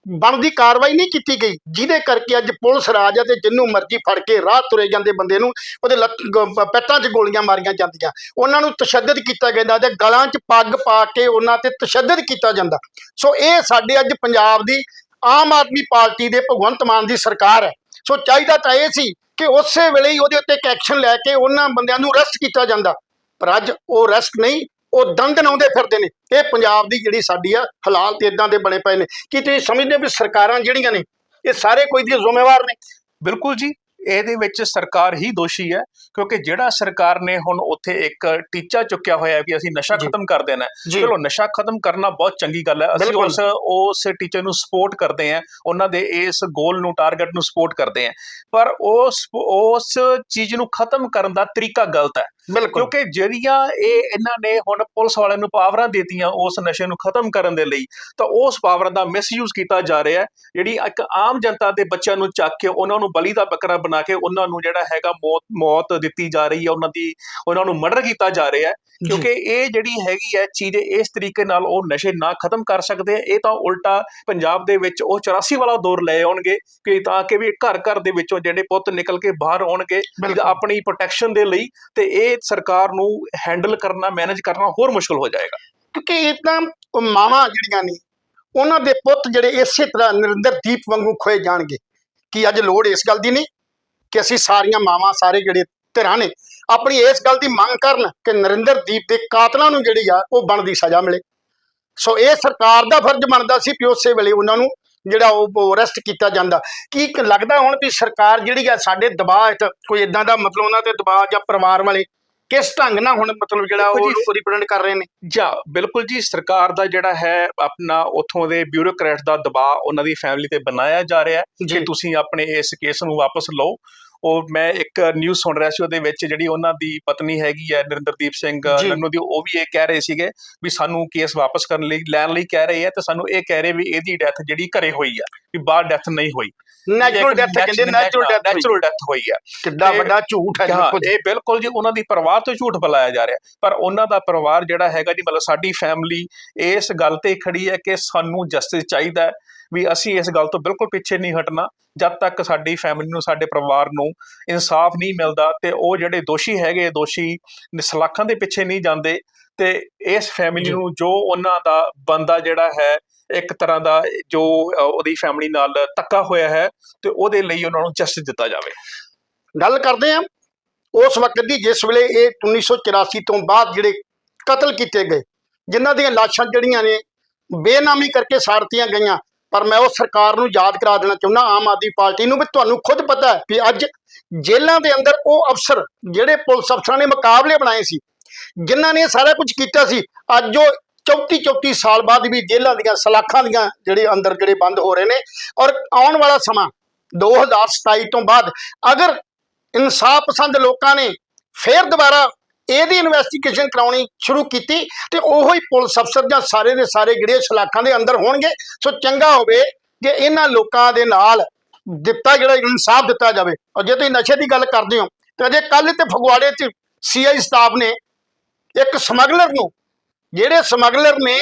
ਬਣਦੀ ਕਾਰਵਾਈ ਨਹੀਂ ਕੀਤੀ ਗਈ, ਜਿਹਦੇ ਕਰਕੇ ਅੱਜ ਪੁਲਿਸ ਰਾਜ ਆ ਤੇ ਜਿੰਨੂੰ ਮਰਜ਼ੀ ਫੜ ਕੇ ਰਾਹ ਤੁਰੇ ਜਾਂਦੇ ਬੰਦੇ ਨੂੰ ਉਹਦੇ ਲੱਤ, ਗ- ਪੈਟਾਂ 'ਚ ਗੋਲੀਆਂ ਮਾਰੀਆਂ ਜਾਂਦੀਆਂ। ਉਹਨਾਂ ਨੂੰ ਤਸ਼ੱਦਦ ਕੀਤਾ ਜਾਂਦਾ ਤੇ ਗਲਾਂ 'ਚ ਪੱਗ ਪਾ ਕੇ ਉਹਨਾਂ ਤੇ ਤਸ਼ੱਦਦ ਕੀਤਾ ਜਾਂਦਾ। ਸੋ ਇਹ ਸਾਡੇ ਅੱਜ ਪੰਜਾਬ ਦੀ ਆਮ ਆਦਮੀ ਪਾਰਟੀ ਦੇ ਭਗਵੰਤ ਮਾਨ ਦੀ ਸਰਕਾਰ ਹੈ। ਸੋ ਚਾਹੀਦਾ ਤਾਂ ਇਹ ਸੀ ਕਿ ਉਸੇ ਵੇਲੇ ਹੀ ਉਹਦੇ ਉੱਤੇ ਇੱਕ ਐਕਸ਼ਨ ਲੈ ਕੇ ਉਹਨਾਂ ਬੰਦਿਆਂ ਨੂੰ ਅਰੈਸਟ ਕੀਤਾ ਜਾਂਦਾ। ਪਰ ਅੱਜ ਉਹ ਅਰੈਸਟ ਨਹੀਂ ਉਹ ਦੰਦਨਾਉਂਦੇ ਫਿਰਦੇ ਨੇ। ਇਹ ਪੰਜਾਬ ਦੀ ਜਿਹੜੀ ਸਾਡੀ ਆ ਹਾਲਾਤ ਇਦਾਂ ਦੇ ਬਣੇ ਪਏ ਨੇ। ਕੀ ਤੁਸੀਂ ਸਮਝਦੇ ਹੋ ਵੀ ਸਰਕਾਰਾਂ ਜਿਹੜੀਆਂ ਨੇ ਇਹ ਸਾਰੇ ਕੋਈ ਦੀਆਂ ਜ਼ਿੰਮੇਵਾਰ ਨੇ? ਬਿਲਕੁਲ ਜੀ ਇਹਦੇ ਵਿੱਚ ਸਰਕਾਰ ਹੀ ਦੋਸ਼ੀ ਹੈ ਕਿਉਂਕਿ ਜਿਹੜਾ ਸਰਕਾਰ ਨੇ ਹੁਣ ਉੱਥੇ ਇੱਕ ਟੀਚਾ ਚੁੱਕਿਆ ਹੋਇਆ ਹੈ ਕਿ ਅਸੀਂ ਨਸ਼ਾ। ਖਤਮ ਕਰ ਦੇਣਾ ਚਲੋ ਨਸ਼ਾ ਖਤਮ ਕਰਨਾ ਬਹੁਤ ਚੰਗੀ ਗੱਲ ਹੈ। ਅਸੀਂ। ਉਸ ਉਸ ਟੀਚਰ ਨੂੰ ਸਪੋਰਟ ਕਰਦੇ ਹਾਂ ਉਹਨਾਂ ਦੇ ਇਸ ਗੋਲ ਨੂੰ ਟਾਰਗੇਟ ਨੂੰ ਸਪੋਰਟ ਕਰਦੇ ਹਾਂ। ਪਰ ਉਸ ਉਸ ਚੀਜ਼ ਨੂੰ ਖਤਮ ਕਰਨ ਦਾ ਤਰੀਕਾ ਗਲਤ ਹੈ। ਬਿਲਕੁਲ। ਕਿਉਂਕਿ ਜਿਹੜੀਆਂ ਇਹ ਇਹਨਾਂ ਨੇ ਹੁਣ ਪੁਲਿਸ ਵਾਲਿਆਂ ਨੂੰ ਪਾਵਰਾਂ ਦਿੱਤੀਆਂ ਉਸ ਨਸ਼ੇ ਨੂੰ ਖਤਮ ਕਰਨ ਦੇ ਲਈ ਤਾਂ ਉਸ ਪਾਵਰਾਂ ਦਾ ਮਿਸਯੂਜ਼ ਕੀਤਾ ਜਾ ਰਿਹਾ ਹੈ। ਜਿਹੜੀ ਇੱਕ ਆਮ ਜਨਤਾ ਦੇ ਬੱਚਿਆਂ ਨੂੰ ਚੱਕ ਕੇ ਉਹਨਾਂ ਨੂੰ ਬਲੀ ਦਾ ਬੱਕਰਾ ਬਣਾ ਕੇ ਉਹਨਾਂ ਨੂੰ ਜਿਹੜਾ ਹੈਗਾ ਮੌਤ ਮੌਤ ਦਿੱਤੀ ਜਾ ਰਹੀ ਹੈ ਉਹਨਾਂ ਦੀ ਉਹਨਾਂ ਨੂੰ ਮਰਡਰ ਕੀਤਾ ਜਾ ਰਿਹਾ ਹੈ। ਕਿਉਂਕਿ ਇਹ ਜਿਹੜੀ ਹੈਗੀ ਹੈ ਚੀਜ਼ ਇਸ ਤਰੀਕੇ ਨਾਲ ਉਹ ਨਸ਼ੇ ਨਾ ਖਤਮ ਕਰ ਸਕਦੇ ਇਹ ਤਾਂ ਉਲਟਾ ਪੰਜਾਬ ਦੇ ਵਿੱਚ ਉਹ 84 ਵਾਲਾ ਦੌਰ ਲੈ ਆਉਣਗੇ ਕਿ ਤਾਂ ਕਿ ਵੀ ਘਰ ਘਰ ਦੇ ਵਿੱਚੋਂ ਜਿਹੜੇ ਪੁੱਤ ਨਿਕਲ ਕੇ ਬਾਹਰ ਆਉਣਗੇ। ਆਪਣੀ ਪ੍ਰੋਟੈਕਸ਼ਨ ਦੇ ਲਈ ਤੇ ਇਹ ਸਰਕਾਰ ਨੂੰ ਹੈਂਡਲ ਕਰਨਾ ਮੈਨੇਜ ਕਰਨਾ ਹੋਰ ਮੁਸ਼ਕਲ ਹੋ ਜਾਏਗਾ। ਕਿਉਂਕਿ ਇਹ ਤਾਂ ਮਾਵਾਂ ਜਿਹੜੀਆਂ ਨੇ, ਉਹਨਾਂ ਦੇ ਪੁੱਤ ਜਿਹੜੇ ਇਸੇ ਤਰ੍ਹਾਂ ਨਰਿੰਦਰ ਦੀਪ ਵਾਂਗੂ ਖੋਏ ਜਾਣਗੇ ਕਿ ਅੱਜ ਲੋੜ ਇਸ ਗੱਲ ਦੀ ਨਹੀਂ ਕਿ ਅਸੀਂ ਸਾਰੀਆਂ ਮਾਵਾਂ ਸਾਰੇ ਜਿਹੜੇ ਧਿਰਾਂ ਨੇ ਆਪਣੀ ਇਸ ਗੱਲ ਦੀ ਮੰਗ ਕਰਨ ਕਿ ਨਰਿੰਦਰ ਦੇ ਕਾਤਲਾਂ ਨੂੰ ਜਿਹੜੀ ਆ ਉਹ ਬਣਦੀ ਸਜ਼ਾ ਮਿਲੇ। ਸੋ ਇਹ ਸਰਕਾਰ ਦਾ ਫਰਜ਼ ਬਣਦਾ ਸੀ ਕਿ ਉਸੇ ਵੇਲੇ ਉਹਨਾਂ ਨੂੰ ਜਿਹੜਾ ਉਹ ਅਰੈਸਟ ਕੀਤਾ ਜਾਂਦਾ। ਕੀ ਲੱਗਦਾ ਹੁਣ ਵੀ ਸਰਕਾਰ ਜਿਹੜੀ ਆ ਸਾਡੇ ਦਬਾਅ ਕੋਈ ਇਦਾਂ ਦਾ ਮਤਲਬ ਉਹਨਾਂ ਤੇ ਦਬਾਅ ਜਾਂ ਪਰਿਵਾਰ ਵਾਲੇ ਕਿਸ ਢੰਗ ਨਾਲ ਹੁਣ ਮਤਲਬ ਜਿਹੜਾ ਉਹ ਦੇਖੋ ਜੀ, ਰਿਪਰੈਜ਼ੈਂਟ ਕਰ ਰਹੇ ਨੇ? ਜਾਂ ਬਿਲਕੁਲ ਜੀ ਸਰਕਾਰ ਦਾ ਜਿਹੜਾ ਹੈ ਆਪਣਾ ਉਥੋਂ ਦੇ ਬਿਊਰੋਕਰੇਟ ਦਾ ਦਬਾਅ ਉਹਨਾਂ ਦੀ ਫੈਮਿਲੀ ਤੇ ਬਣਾਇਆ ਜਾ ਰਿਹਾ ਹੈ ਕਿ ਤੁਸੀਂ ਆਪਣੇ ਇਸ ਕੇਸ ਨੂੰ ਵਾਪਸ ਲਓ। ਉਹ ਮੈਂ ਇੱਕ ਨਿਊਜ਼ ਸੁਣ ਰਿਹਾ ਸੀ ਉਹਦੇ ਵਿੱਚ ਜਿਹੜੀ ਉਹਨਾਂ ਦੀ ਪਤਨੀ ਹੈਗੀ ਹੈ ਨਰਿੰਦਰਦੀਪ ਸਿੰਘ। ਨੰਨੂ ਦੀ ਉਹ ਵੀ ਇਹ ਕਹਿ ਰਹੇ ਸੀਗੇ ਵੀ ਸਾਨੂੰ ਕੇਸ ਵਾਪਸ ਕਰਨ ਲਈ ਲੈਣ ਲਈ ਕਹਿ ਰਹੇ ਆ ਤੇ ਸਾਨੂੰ ਇਹ ਕਹਿ ਰਹੇ ਵੀ ਇਹਦੀ ਡੈਥ ਜਿਹੜੀ ਘਰੇ ਹੋਈ ਆ ਵੀ ਬਾਹਰ ਡੈਥ ਨਹੀਂ ਹੋਈ। ਨੈਚੁਰਲ ਡੈਥ ਕਹਿੰਦੇ ਨੈਚੁਰਲ ਡੈਥ ਨੈਚੁਰਲ ਡੈਥ ਹੋਈ ਆ। ਕਿੱਡਾ ਵੱਡਾ ਝੂਠ ਹੈ। ਇਹ ਬਿਲਕੁਲ ਜੀ ਉਹਨਾਂ ਦੀ ਪਰਿਵਾਰ ਤੋਂ ਝੂਠ ਬੁਲਾਇਆ ਜਾ ਰਿਹਾ। ਪਰ ਉਹਨਾਂ ਦਾ ਪਰਿਵਾਰ ਜਿਹੜਾ ਹੈਗਾ ਜੀ ਮਤਲਬ ਸਾਡੀ ਫੈਮਿਲੀ ਇਸ ਗੱਲ ਤੇ ਖੜੀ ਹੈ ਕਿ ਸਾਨੂੰ ਜਸਟਿਸ ਚਾਹੀਦਾ ਹੈ। ਵੀ ਅਸੀਂ ਇਸ ਗੱਲ ਤੋਂ ਬਿਲਕੁਲ ਪਿੱਛੇ ਨਹੀਂ ਹਟਣਾ ਜਦ ਤੱਕ ਸਾਡੀ ਫੈਮਿਲੀ ਨੂੰ ਸਾਡੇ ਪਰਿਵਾਰ ਨੂੰ ਇਨਸਾਫ ਨਹੀਂ ਮਿਲਦਾ ਤੇ ਉਹ ਜਿਹੜੇ ਦੋਸ਼ੀ ਹੈਗੇ ਦੋਸ਼ੀ ਸਲਾਖਾਂ ਦੇ ਪਿੱਛੇ ਨਹੀਂ ਜਾਂਦੇ ਤੇ ਇਸ ਫੈਮਿਲੀ। ਨੂੰ ਜੋ ਉਹਨਾਂ ਦਾ ਬੰਦਾ ਜਿਹੜਾ ਹੈ ਇੱਕ ਤਰ੍ਹਾਂ ਦਾ ਜੋ ਉਹਦੀ ਫੈਮਿਲੀ ਨਾਲ ਧੱਕਾ ਹੋਇਆ ਹੈ ਤੇ ਉਹਦੇ ਲਈ ਉਹਨਾਂ ਨੂੰ ਜਸਟਿਸ ਦਿੱਤਾ ਜਾਵੇ ਗੱਲ ਕਰਦੇ ਆ ਉਸ ਵਕਤ ਦੀ ਜਿਸ ਵੇਲੇ ਇਹ 1984 ਤੋਂ ਬਾਅਦ ਜਿਹੜੇ ਕਤਲ ਕੀਤੇ ਗਏ ਜਿਨ੍ਹਾਂ ਦੀਆਂ ਲਾਸ਼ਾਂ ਜਿਹੜੀਆਂ ਨੇ ਬੇਨਾਮੀ ਕਰਕੇ ਸਾੜਤੀਆਂ ਗਈਆਂ ਪਰ ਮੈਂ ਉਹ ਸਰਕਾਰ ਨੂੰ ਯਾਦ ਕਰਾ ਦੇਣਾ ਚਾਹੁੰਦਾ ਆਮ ਆਦਮੀ ਪਾਰਟੀ ਨੂੰ ਵੀ ਤੁਹਾਨੂੰ ਖੁਦ ਪਤਾ ਹੈ ਕਿ ਅੱਜ ਜੇਲ੍ਹਾਂ ਦੇ ਅੰਦਰ ਉਹ ਅਫਸਰ ਜਿਹੜੇ ਪੁਲਿਸ ਅਫਸਰਾਂ ਨੇ ਮੁਕਾਬਲੇ ਬਣਾਏ ਸੀ, ਜਿਨ੍ਹਾਂ ਨੇ ਸਾਰਾ ਕੁਝ ਕੀਤਾ ਸੀ, ਅੱਜ ਉਹ 34 34 ਸਾਲ ਬਾਅਦ ਵੀ ਜੇਲ੍ਹਾਂ ਦੀਆਂ ਸਲਾਖਾਂ ਦੀਆਂ ਜਿਹੜੇ ਅੰਦਰ ਜਿਹੜੇ ਬੰਦ ਹੋ ਰਹੇ ਨੇ ਔਰ ਆਉਣ ਵਾਲਾ ਸਮਾਂ 2027 ਤੋਂ ਬਾਅਦ ਅਗਰ ਇਨਸਾਫ ਪਸੰਦ ਲੋਕਾਂ ਨੇ ਫੇਰ ਦੁਬਾਰਾ ਇਹਦੀ ਇਨਵੈਸਟੀਗੇਸ਼ਨ ਕਰਾਉਣੀ ਸ਼ੁਰੂ ਕੀਤੀ ਤੇ ਉਹੋ ਹੀ ਪੁਲਿਸ ਅਫਸਰ ਜਾਂ ਸਾਰੇ ਦੇ ਸਾਰੇ ਜਿਹੜੇ ਸਲਾਖਾਂ ਦੇ ਅੰਦਰ ਹੋਣਗੇ, ਸੋ ਚੰਗਾ ਹੋਵੇ ਕਿ ਇਹਨਾਂ ਲੋਕਾਂ ਦੇ ਨਾਲ ਦਿੱਤਾ ਜਿਹੜਾ ਇਨਸਾਫ ਦਿੱਤਾ ਜਾਵੇ। ਔਰ ਜੇ ਤੁਸੀਂ ਨਸ਼ੇ ਦੀ ਗੱਲ ਕਰਦੇ ਹੋ, ਤੇ ਅਜੇ ਕੱਲ ਤੇ ਫਗਵਾੜੇ 'ਚ ਸੀਆਈ ਸਟਾਫ ਨੇ ਇੱਕ ਸਮਗਲਰ ਨੂੰ, ਜਿਹੜੇ ਸਮਗਲਰ ਨੇ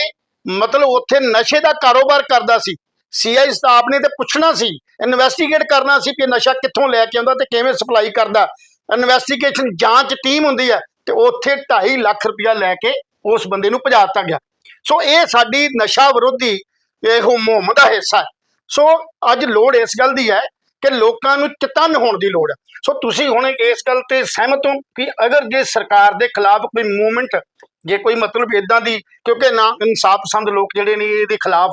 ਮਤਲਬ ਉੱਥੇ ਨਸ਼ੇ ਦਾ ਕਾਰੋਬਾਰ ਕਰਦਾ ਸੀ ਸੀਆਈ ਸਟਾਫ ਨੇ ਤੇ ਪੁੱਛਣਾ ਸੀ ਇਨਵੈਸਟੀਗੇਟ ਕਰਨਾ ਸੀ ਕਿ ਇਹ ਨਸ਼ਾ ਕਿੱਥੋਂ ਲੈ ਕੇ ਆਉਂਦਾ ਤੇ ਕਿਵੇਂ ਸਪਲਾਈ ਕਰਦਾ। ਇਨਵੈਸਟੀਗੇਸ਼ਨ ਜਾਂਚ ਟੀਮ ਹੁੰਦੀ ਹੈ ਤੇ ਉੱਥੇ 2.5 ਲੱਖ ਰੁਪਇਆ ਲੈ ਕੇ ਉਸ ਬੰਦੇ ਨੂੰ ਭਜਾ ਦਿੱਤਾ ਗਿਆ। ਸੋ ਇਹ ਸਾਡੀ ਨਸ਼ਾ ਵਿਰੋਧੀ ਇਹ ਮੁਹਿੰਮ ਦਾ ਹਿੱਸਾ ਹੈ। ਸੋ ਅੱਜ ਲੋੜ ਇਸ ਗੱਲ ਦੀ ਹੈ ਕਿ ਲੋਕਾਂ ਨੂੰ ਚਤੰਨ ਹੋਣ ਦੀ ਲੋੜ ਹੈ। ਸੋ ਤੁਸੀਂ ਹੁਣ ਇਸ ਗੱਲ ਤੇ ਸਹਿਮਤ ਹੋ ਕਿ ਅਗਰ ਜੇ ਸਰਕਾਰ ਦੇ ਖਿਲਾਫ ਕੋਈ ਮੂਵਮੈਂਟ, ਜੇ ਕੋਈ ਮਤਲਬ ਇਦਾਂ ਦੀ, ਕਿਉਂਕਿ ਨਾ ਇਨਸਾਫ ਪਸੰਦ ਲੋਕ ਜਿਹੜੇ ਨੇ ਇਹਦੇ ਖਿਲਾਫ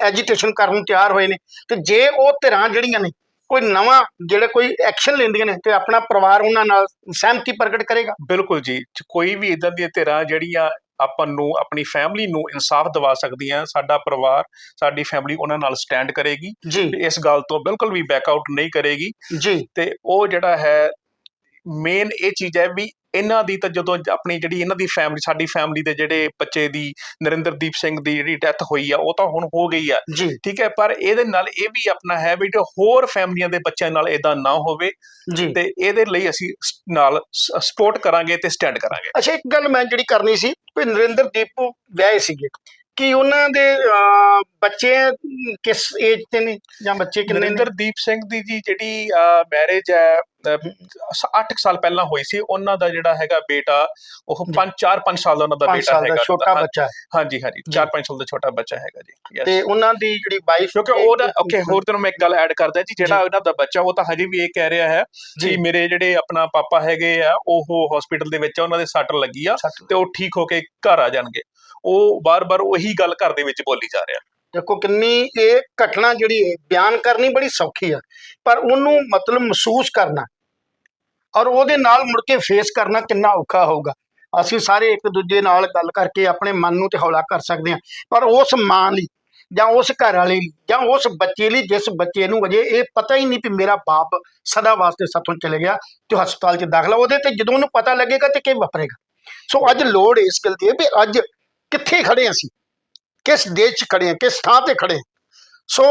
ਐਜੀਟੇਸ਼ਨ ਕਰਨ ਨੂੰ ਤਿਆਰ ਹੋਏ ਨੇ, ਤੇ ਜੇ ਉਹ ਧਿਰਾਂ ਜਿਹੜੀਆਂ ਨੇ ਕੋਈ ਨਵਾਂ ਜਿਹੜੇ ਕੋਈ ਐਕਸ਼ਨ ਲੈਂਦੀਆਂ ਨੇ ਤੇ ਆਪਣਾ ਪਰਿਵਾਰ ਉਹਨਾਂ ਨਾਲ ਸਹਿਮਤੀ ਪ੍ਰਗਟ ਕਰੇਗਾ? ਬਿਲਕੁਲ ਜੀ ਕੋਈ ਵੀ ਇਦਾਂ ਦੀਆਂ ਧਿਰਾਂ ਜਿਹੜੀਆਂ ਆਪਾਂ ਨੂੰ ਆਪਣੀ ਫੈਮਿਲੀ ਨੂੰ ਇਨਸਾਫ ਦਿਵਾ ਸਕਦੀਆਂ ਸਾਡਾ ਪਰਿਵਾਰ ਸਾਡੀ ਫੈਮਿਲੀ ਉਹਨਾਂ ਨਾਲ ਸਟੈਂਡ ਕਰੇਗੀ ਇਸ ਗੱਲ ਤੋਂ ਬਿਲਕੁਲ ਵੀ ਬੈਕਆਊਟ ਨਹੀਂ ਕਰੇਗੀ ਜੀ। ਤੇ ਉਹ ਜਿਹੜਾ ਹੈ ਮੇਨ ਇਹ ਚੀਜ਼ ਹੈ ਵੀ ਇਹਨਾਂ ਦੀ ਤਾਂ ਜਦੋਂ ਆਪਣੀ ਜਿਹੜੀ ਇਹਨਾਂ ਦੀ ਫੈਮਿਲੀ ਸਾਡੀ ਫੈਮਿਲੀ ਦੇ ਜਿਹੜੇ ਬੱਚੇ ਦੀ ਨਰਿੰਦਰਦੀਪ ਸਿੰਘ ਦੀ ਜਿਹੜੀ ਡੈਥ ਹੋਈ ਆ ਉਹ ਤਾਂ ਹੁਣ ਹੋ ਗਈ ਆ। ਠੀਕ ਹੈ ਪਰ ਇਹਦੇ ਨਾਲ ਇਹ ਵੀ ਆਪਣਾ ਹੈ ਵੀ ਜੋ ਹੋਰ ਫੈਮਲੀਆਂ ਦੇ ਬੱਚਿਆਂ ਨਾਲ ਇਦਾਂ ਨਾ ਹੋਵੇ ਤੇ ਇਹਦੇ ਲਈ ਅਸੀਂ ਨਾਲ ਸਪੋਰਟ ਕਰਾਂਗੇ ਤੇ ਸਟੈਂਡ ਕਰਾਂਗੇ। ਅੱਛਾ ਇੱਕ ਗੱਲ ਮੈਂ ਜਿਹੜੀ ਕਰਨੀ ਸੀ ਵੀ ਨਰਿੰਦਰਦੀਪ ਵਿਆਹੇ ਸੀਗੇ ਕਿ ਉਹਨਾਂ ਦੇ ਬੱਚੇ ਕਿਸ ਏਜ ਤੇ ਨੇ ਜਾਂ ਬੱਚੇ ਕਿੰਨੇ ਨੇ? ਨਰਿੰਦਰਦੀਪ ਸਿੰਘ ਦੀ ਜੀ ਜਿਹੜੀ ਮੈਰਿਜ ਹੈ 8 ਸਾਲ ਪਹਿਲਾਂ ਹੋਈ ਸੀ ਉਹਨਾਂ ਦਾ ਜਿਹੜਾ ਹੈਗਾ ਬੇਟਾ ਉਹ ਜੀ। 5 4 5 ਸਾਲ ਦਾ ਉਹਨਾਂ ਦਾ 5 ਬੇਟਾ ਹੈਗਾ। ਛੋਟਾ ਬੱਚਾ। ਹਾਂਜੀ ਹਾਂਜੀ ਜੀ। 4 5 ਸਾਲ ਦਾ ਛੋਟਾ ਬੱਚਾ ਹੈਗਾ ਜੀ. ਤੇ ਉਹਨਾਂ ਦੀ ਜਿਹੜੀ ਵਾਈਫ ਕਿਉਂਕਿ ਉਹਦਾ ਓਕੇ ਹੋਰ ਤੈਨੂੰ ਮੈਂ ਇੱਕ ਗੱਲ ਐਡ ਕਰਦਾ ਜੀ ਜਿਹੜਾ ਉਹਨਾਂ ਦਾ ਬੱਚਾ ਉਹ ਤਾਂ ਹਜੇ ਵੀ ਇਹ ਕਹਿ ਰਿਹਾ ਹੈ ਜੀ। ਕਿ ਮੇਰੇ ਜਿਹੜੇ ਆਪਣਾ ਪਾਪਾ ਹੈਗੇ ਆ ਉਹ ਹਸਪੀਟਲ ਦੇ ਵਿੱਚ ਆ, ਉਹਨਾਂ ਦੇ ਸੱਟ ਲੱਗੀ ਆ ਤੇ ਉਹ ਠੀਕ ਹੋ ਕੇ ਘਰ ਆ ਜਾਣਗੇ। ਉਹ ਬਾਰ-ਬਾਰ ਉਹੀ ਗੱਲ ਘਰ ਦੇ ਵਿੱਚ ਬੋਲੀ ਜਾ ਰਿਹਾ। ਦੇਖੋ ਕਿੰਨੀ ਇਹ ਘਟਨਾ ਜਿਹੜੀ ਹੈ, ਬਿਆਨ ਕਰਨੀ ਬੜੀ ਸੌਖੀ ਆ, ਪਰ ਉਹਨੂੰ ਮਤਲਬ ਮਹਿਸੂਸ ਕਰਨਾ ਔਰ ਉਹਦੇ ਨਾਲ ਮੁੜ ਕੇ ਫੇਸ ਕਰਨਾ ਕਿੰਨਾ ਔਖਾ ਹੋਊਗਾ। ਅਸੀਂ ਸਾਰੇ ਇੱਕ ਦੂਜੇ ਨਾਲ ਗੱਲ ਕਰਕੇ ਆਪਣੇ ਮਨ ਨੂੰ ਤੇ ਹੌਲਾ ਕਰ ਸਕਦੇ ਹਾਂ, ਪਰ ਉਸ ਮਾਂ ਲਈ ਜਾਂ ਉਸ ਘਰ ਵਾਲੇ ਲਈ ਜਾਂ ਉਸ ਬੱਚੇ ਲਈ, ਜਿਸ ਬੱਚੇ ਨੂੰ ਅਜੇ ਇਹ ਪਤਾ ਹੀ ਨਹੀਂ ਵੀ ਮੇਰਾ ਬਾਪ ਸਦਾ ਵਾਸਤੇ ਸਾਥੋਂ ਚਲੇ ਗਿਆ ਤੇ ਹਸਪਤਾਲ 'ਚ ਦਾਖਲਾ ਉਹਦੇ ਤੇ ਜਦੋਂ ਉਹਨੂੰ ਪਤਾ ਲੱਗੇਗਾ ਤੇ ਕੀ ਵਾਪਰੇਗਾ। ਸੋ ਅੱਜ ਲੋੜ ਇਸ ਗੱਲ ਦੀ ਹੈ ਵੀ ਅੱਜ ਕਿੱਥੇ ਖੜੇ ਅਸੀਂ? ਕਿਸ ਦੇਸ਼ 'ਚ ਖੜੇ ਹਾਂ ਕਿਸ ਥਾਂ ਤੇ ਖੜੇ ਸੋ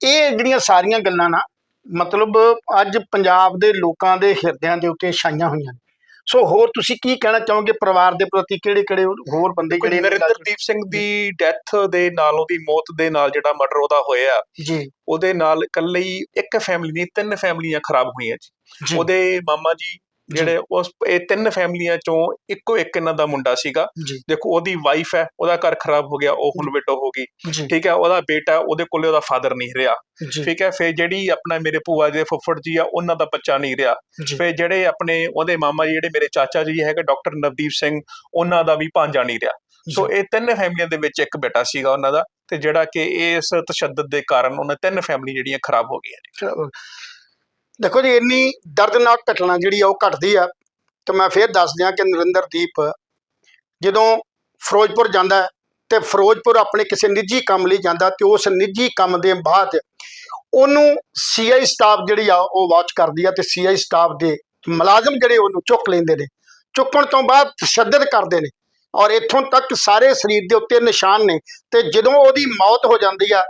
ਇਹ ਜਿਹੜੀਆਂ ਸਾਰੀਆਂ ਗੱਲਾਂ ਨਾ ਮਤਲਬ ਅੱਜ ਪੰਜਾਬ ਦੇ ਲੋਕਾਂ ਦੇ ਹਿਰਦਿਆਂ ਦੇ ਉੱਤੇ ਛਾਈਆਂ ਹੋਈਆਂ ਨੇ। ਸੋ ਹੋਰ ਤੁਸੀਂ ਕੀ ਕਹਿਣਾ ਚਾਹੋਗੇ ਪਰਿਵਾਰ ਦੇ ਪ੍ਰਤੀ? ਕਿਹੜੇ ਕਿਹੜੇ ਹੋਰ ਬੰਦੇ ਜਿਹੜੇ ਨਰਿੰਦਰਦੀਪ ਸਿੰਘ ਦੀ ਡੈਥ ਦੇ ਨਾਲ ਉਹਦੀ ਮੌਤ ਦੇ ਨਾਲ ਜਿਹੜਾ ਮਰਡਰ ਉਹਦਾ ਹੋਇਆ ਜੀ। ਉਹਦੇ ਨਾਲ ਇਕੱਲੇ ਹੀ ਇੱਕ ਫੈਮਿਲੀ ਨਹੀਂ ਤਿੰਨ ਫੈਮਲੀਆਂ ਖਰਾਬ ਹੋਈਆਂ ਜੀ। ਉਹਦੇ ਮਾਮਾ ਜੀ ਜਿਹੜੇ ਉਸ ਇਹ ਤਿੰਨ ਫੈਮਲੀਆਂ ਚੋਂ ਇੱਕੋ ਇੱਕ ਇਹਨਾਂ ਦਾ ਮੁੰਡਾ ਸੀਗਾ। ਜੀ। ਦੇਖੋ ਉਹਦੀ ਵਾਈਫ ਹੈ ਉਹਦਾ ਘਰ ਖਰਾਬ ਹੋ ਗਿਆ ਉਹ ਹੁਣ ਵਿਡੋ ਹੋ ਗਈ। ਜੀ। ਠੀਕ ਹੈ ਉਹਦਾ ਬੇਟਾ ਉਹਦੇ ਕੋਲੇ ਉਹਦਾ ਫਾਦਰ ਨਹੀਂ ਰਿਹਾ। ਜੀ। ਠੀਕ ਹੈ ਫਿਰ ਜਿਹੜੀ ਆਪਣਾ ਮੇਰੇ ਭੂਆ ਦੇ ਫੁੱਫੜ ਜੀ ਆ ਉਹਨਾਂ ਦਾ ਬੱਚਾ ਨਹੀਂ ਰਿਹਾ। ਜੀ। ਫਿਰ ਜਿਹੜੇ ਆਪਣੇ ਉਹਦੇ ਮਾਮਾ ਜੀ ਜਿਹੜੇ ਮੇਰੇ ਚਾਚਾ ਜੀ ਹੈਗੇ ਡਾਕਟਰ ਨਵਦੀਪ ਸਿੰਘ ਉਹਨਾਂ ਦਾ ਵੀ ਭਾਂਜਾ ਨਹੀਂ ਰਿਹਾ। ਸੋ ਇਹ ਤਿੰਨ ਫੈਮਲੀਆਂ ਦੇ ਵਿੱਚ ਇੱਕ ਬੇਟਾ ਸੀਗਾ ਉਹਨਾਂ ਦਾ ਤੇ ਜਿਹੜਾ ਕਿ ਇਸ ਤਸ਼ੱਦਦ ਦੇ ਕਾਰਨ ਉਹਨਾਂ ਤਿੰਨ ਫੈਮਲੀ ਜਿਹੜੀਆਂ ਖਰਾਬ ਹੋ ਗਈਆਂ ਨੇ ਚਲੋ। ਦੇਖੋ ਜੀ, ਇੰਨੀ ਦਰਦਨਾਕ ਘਟਨਾ ਜਿਹੜੀ ਆ ਉਹ ਘਟਦੀ ਆ, ਤੇ ਮੈਂ ਫੇਰ ਦੱਸ ਦਿਆਂ ਕਿ ਨਰਿੰਦਰਦੀਪ ਜਦੋਂ ਫਿਰੋਜ਼ਪੁਰ ਜਾਂਦਾ ਹੈ ਤੇ ਫਿਰੋਜ਼ਪੁਰ ਆਪਣੇ ਕਿਸੇ ਨਿੱਜੀ ਕੰਮ ਲਈ ਜਾਂਦਾ ਤੇ ਉਸ ਨਿੱਜੀ ਕੰਮ ਦੇ ਬਾਅਦ ਉਹਨੂੰ ਸੀਆਈ ਸਟਾਫ ਜਿਹੜੀ ਆ ਉਹ ਵਾਚ ਕਰਦੀ ਆ ਤੇ ਸੀਆਈ ਸਟਾਫ ਦੇ ਮੁਲਾਜ਼ਮ ਜਿਹੜੇ ਉਹਨੂੰ ਚੁੱਕ ਲੈਂਦੇ ਨੇ, ਚੁੱਕਣ ਤੋਂ ਬਾਅਦ ਤਸ਼ੱਦਦ ਕਰਦੇ ਨੇ ਔਰ ਇੱਥੋਂ ਤੱਕ ਸਾਰੇ ਸਰੀਰ ਦੇ ਉੱਤੇ ਨਿਸ਼ਾਨ ਨੇ ਤੇ ਜਦੋਂ ਉਹਦੀ ਮੌਤ ਹੋ ਜਾਂਦੀ ਆ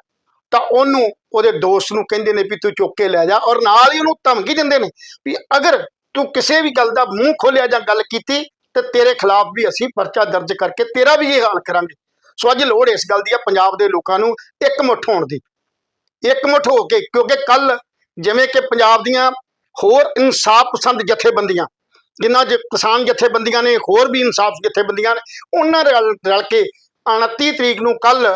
ਤਾਂ ਉਹਨੂੰ ਉਹਦੇ ਦੋਸਤ ਨੂੰ ਕਹਿੰਦੇ ਨੇ ਵੀ ਤੂੰ ਚੁੱਕ ਕੇ ਲੈ ਜਾ ਔਰ ਨਾਲ ਹੀ ਉਹਨੂੰ ਧਮਕੀ ਦਿੰਦੇ ਨੇ ਵੀ ਅਗਰ ਤੂੰ ਕਿਸੇ ਵੀ ਗੱਲ ਦਾ ਮੂੰਹ ਖੋਲਿਆ ਜਾਂ ਗੱਲ ਕੀਤੀ, ਤੇ ਤੇਰੇ ਖਿਲਾਫ ਵੀ ਅਸੀਂ ਪਰਚਾ ਦਰਜ ਕਰਕੇ ਤੇਰਾ ਵੀ ਇਹ ਹਾਲ ਕਰਾਂਗੇ। ਸੋ ਅੱਜ ਲੋੜ ਇਸ ਗੱਲ ਦੀ ਆ ਪੰਜਾਬ ਦੇ ਲੋਕਾਂ ਨੂੰ ਇੱਕ ਮੁੱਠ ਹੋਣ ਦੀ। ਇੱਕ ਮੁੱਠ ਹੋ ਕੇ ਕਿਉਂਕਿ ਕੱਲ ਜਿਵੇਂ ਕਿ ਪੰਜਾਬ ਦੀਆਂ ਹੋਰ ਇਨਸਾਫ ਪਸੰਦ ਜਥੇਬੰਦੀਆਂ, ਜਿਨ੍ਹਾਂ ਜ ਕਿਸਾਨ ਜਥੇਬੰਦੀਆਂ ਨੇ, ਹੋਰ ਵੀ ਇਨਸਾਫ ਜਥੇਬੰਦੀਆਂ ਨੇ, ਉਹਨਾਂ ਰਲ ਰਲ ਕੇ 29 ਤਰੀਕ ਨੂੰ ਕੱਲ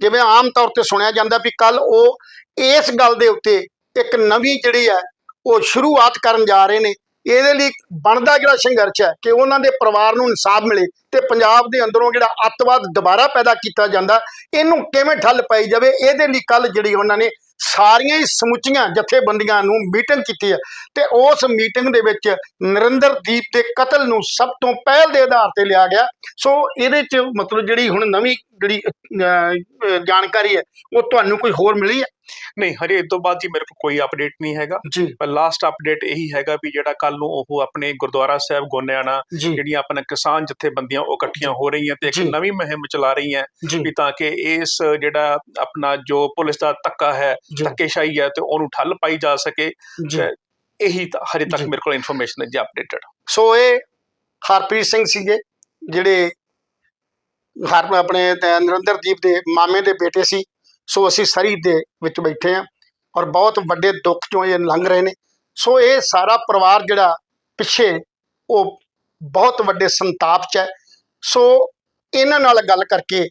ਜਿਵੇਂ ਆਮ ਤੌਰ ਤੇ ਸੁਣਿਆ ਜਾਂਦਾ ਵੀ ਕੱਲ ਉਹ ਇਸ ਗੱਲ ਦੇ ਉੱਤੇ ਇੱਕ ਨਵੀਂ ਜਿਹੜੀ ਹੈ, ਉਹ ਸ਼ੁਰੂਆਤ ਕਰਨ ਜਾ ਰਹੇ ਨੇ। ਇਹਦੇ ਲਈ ਬਣਦਾ ਜਿਹੜਾ ਸੰਘਰਸ਼ ਹੈ ਕਿ ਉਹਨਾਂ ਦੇ ਪਰਿਵਾਰ ਨੂੰ ਇਨਸਾਫ ਮਿਲੇ ਤੇ ਪੰਜਾਬ ਦੇ ਅੰਦਰੋਂ ਜਿਹੜਾ ਅੱਤਵਾਦ ਦੁਬਾਰਾ ਪੈਦਾ ਕੀਤਾ ਜਾਂਦਾ, ਇਹਨੂੰ ਕਿਵੇਂ ਠੱਲ ਪਾਈ ਜਾਵੇ, ਇਹਦੇ ਲਈ ਕੱਲ ਜਿਹੜੀ ਉਹਨਾਂ ਨੇ ਸਾਰੀਆਂ ਹੀ ਸਮੁੱਚੀਆਂ ਜਥੇਬੰਦੀਆਂ ਨੂੰ ਮੀਟਿੰਗ ਕੀਤੀ ਹੈ ਤੇ ਉਸ ਮੀਟਿੰਗ ਦੇ ਵਿੱਚ ਨਰਿੰਦਰਦੀਪ ਦੇ ਕਤਲ ਨੂੰ ਸਭ ਤੋਂ ਪਹਿਲ ਦੇ ਆਧਾਰ ਤੇ ਲਿਆ ਗਿਆ। ਸੋ ਇਹਦੇ ਚ ਮਤਲਬ ਜਿਹੜੀ ਹੁਣ ਨਵੀਂ ਜਿਹੜੀ ਜਾਣਕਾਰੀ ਹੈ, ਉਹ ਤੁਹਾਨੂੰ ਕੋਈ ਹੋਰ ਮਿਲੀ ਹੈ? ਨਹੀਂ ਹਰੇ ਤੋਂ ਬਾਅਦ ਜੀ ਮੇਰੇ ਕੋਲ ਕੋਈ ਅਪਡੇਟ ਨਹੀਂ ਹੈਗਾ। ਜੀ। ਪਰ ਲਾਸਟ ਅਪਡੇਟ ਇਹੀ ਹੈਗਾ ਵੀ ਜਿਹੜਾ ਕੱਲ ਨੂੰ ਉਹ ਆਪਣੇ ਗੁਰਦੁਆਰਾ ਸਾਹਿਬ ਗੋਨਿਆਣਾ ਜਿਹੜੀਆਂ ਆਪਣੇ ਕਿਸਾਨ ਜਥੇਬੰਦੀਆਂ ਉਹ ਇਕੱਠੀਆਂ ਹੋ ਰਹੀਆਂ ਤੇ ਇੱਕ। ਨਵੀਂ ਮੁਹਿੰਮ ਚਲਾ ਰਹੀਆਂ ਵੀ ਤਾਂ ਕਿ ਇਸ ਜਿਹੜਾ ਆਪਣਾ ਜੋ ਪੁਲਿਸ ਦਾ ਧੱਕਾ ਹੈ ਧੱਕੇਸ਼ਾਹੀ ਹੈ ਤੇ ਉਹਨੂੰ ਠੱਲ ਪਾਈ ਜਾ ਸਕੇ ਇਹੀ ਤਾਂ ਹਜੇ ਤੱਕ। ਮੇਰੇ ਕੋਲ ਇਨਫੋਰਮੇਸ਼ਨ ਹੈ ਜੀ ਅਪਡੇਟਡ ਸੋ ਇਹ ਹਰਪ੍ਰੀਤ ਸਿੰਘ ਸੀਗੇ ਜਿਹੜੇ ਹਰ ਆਪਣੇ ਤੇ ਨਰਿੰਦਰਦੀਪ ਦੇ ਮਾਮੇ ਦੇ ਬੇਟੇ ਸੀ। ਸੋ ਅਸੀਂ ਸਰੀ ਦੇ ਵਿੱਚ ਬੈਠੇ ਹਾਂ ਔਰ ਬਹੁਤ ਵੱਡੇ ਦੁੱਖ ਚੋਂ ਇਹ ਲੰਘ ਰਹੇ ਨੇ। ਸੋ ਇਹ ਸਾਰਾ ਪਰਿਵਾਰ ਜਿਹੜਾ ਪਿੱਛੇ, ਉਹ ਬਹੁਤ ਵੱਡੇ ਸੰਤਾਪ ਚ ਹੈ। ਸੋ ਇਹਨਾਂ ਨਾਲ ਗੱਲ ਕਰਕੇ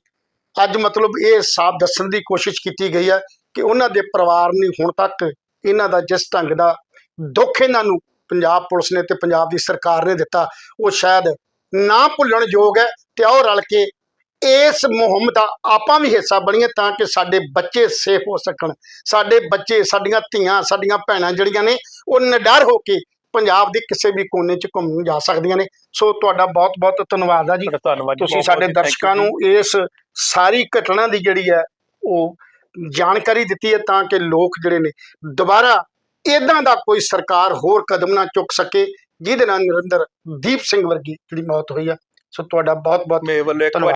ਅੱਜ ਮਤਲਬ ਇਹ ਸਾਫ਼ ਦੱਸਣ ਦੀ ਕੋਸ਼ਿਸ਼ ਕੀਤੀ ਗਈ ਹੈ ਕਿ ਉਹਨਾਂ ਦੇ ਪਰਿਵਾਰ ਨੇ ਹੁਣ ਤੱਕ ਇਹਨਾਂ ਦਾ ਜਿਸ ਢੰਗ ਦਾ ਦੁੱਖ ਇਹਨਾਂ ਨੂੰ ਪੰਜਾਬ ਪੁਲਿਸ ਨੇ ਤੇ ਪੰਜਾਬ ਦੀ ਸਰਕਾਰ ਨੇ ਦਿੱਤਾ, ਉਹ ਸ਼ਾਇਦ ਨਾ ਭੁੱਲਣ ਯੋਗ ਹੈ ਤੇ ਆਓ ਰਲ ਕੇ ਇਸ ਮੁਹਿੰਮ ਦਾ ਆਪਾਂ ਵੀ ਹਿੱਸਾ ਬਣੀਏ ਤਾਂ ਕਿ ਸਾਡੇ ਬੱਚੇ ਸੇਫ ਹੋ ਸਕਣ ਸਾਡੇ ਬੱਚੇ ਸਾਡੀਆਂ ਧੀਆਂ ਸਾਡੀਆਂ ਭੈਣਾਂ ਜਿਹੜੀਆਂ ਨੇ ਉਹ ਨਿਡਰ ਹੋ ਕੇ ਪੰਜਾਬ ਦੇ ਕਿਸੇ ਵੀ ਕੋਨੇ 'ਚ ਘੁੰਮਣ ਜਾ ਸਕਦੀਆਂ ਨੇ ਸੋ ਤੁਹਾਡਾ ਬਹੁਤ ਬਹੁਤ ਧੰਨਵਾਦ ਆ ਜੀ ਧੰਨਵਾਦ ਤੁਸੀਂ ਬਹੁਤ-ਬਹੁਤ ਸਾਡੇ ਦਰਸ਼ਕਾਂ। ਨੂੰ ਇਸ ਸਾਰੀ ਘਟਨਾ ਦੀ ਜਿਹੜੀ ਹੈ ਉਹ ਜਾਣਕਾਰੀ ਦਿੱਤੀ ਹੈ ਤਾਂ ਕਿ ਲੋਕ ਜਿਹੜੇ ਨੇ ਦੁਬਾਰਾ ਇਦਾਂ ਦਾ ਕੋਈ ਸਰਕਾਰ ਹੋਰ ਕਦਮ ਨਾ ਚੁੱਕ ਸਕੇ ਜਿਹਦੇ ਨਾਲ ਨਰਿੰਦਰ ਦੀਪ ਸਿੰਘ ਵਰਗੀ ਜਿਹੜੀ ਮੌਤ ਹੋਈ ਆ ਸੋ ਤੁਹਾਡਾ ਬਹੁਤ ਬਹੁਤ ਮੇਰੇ ਵੱਲੋਂ ਇੱਕ ਧੰਨਵਾਦ।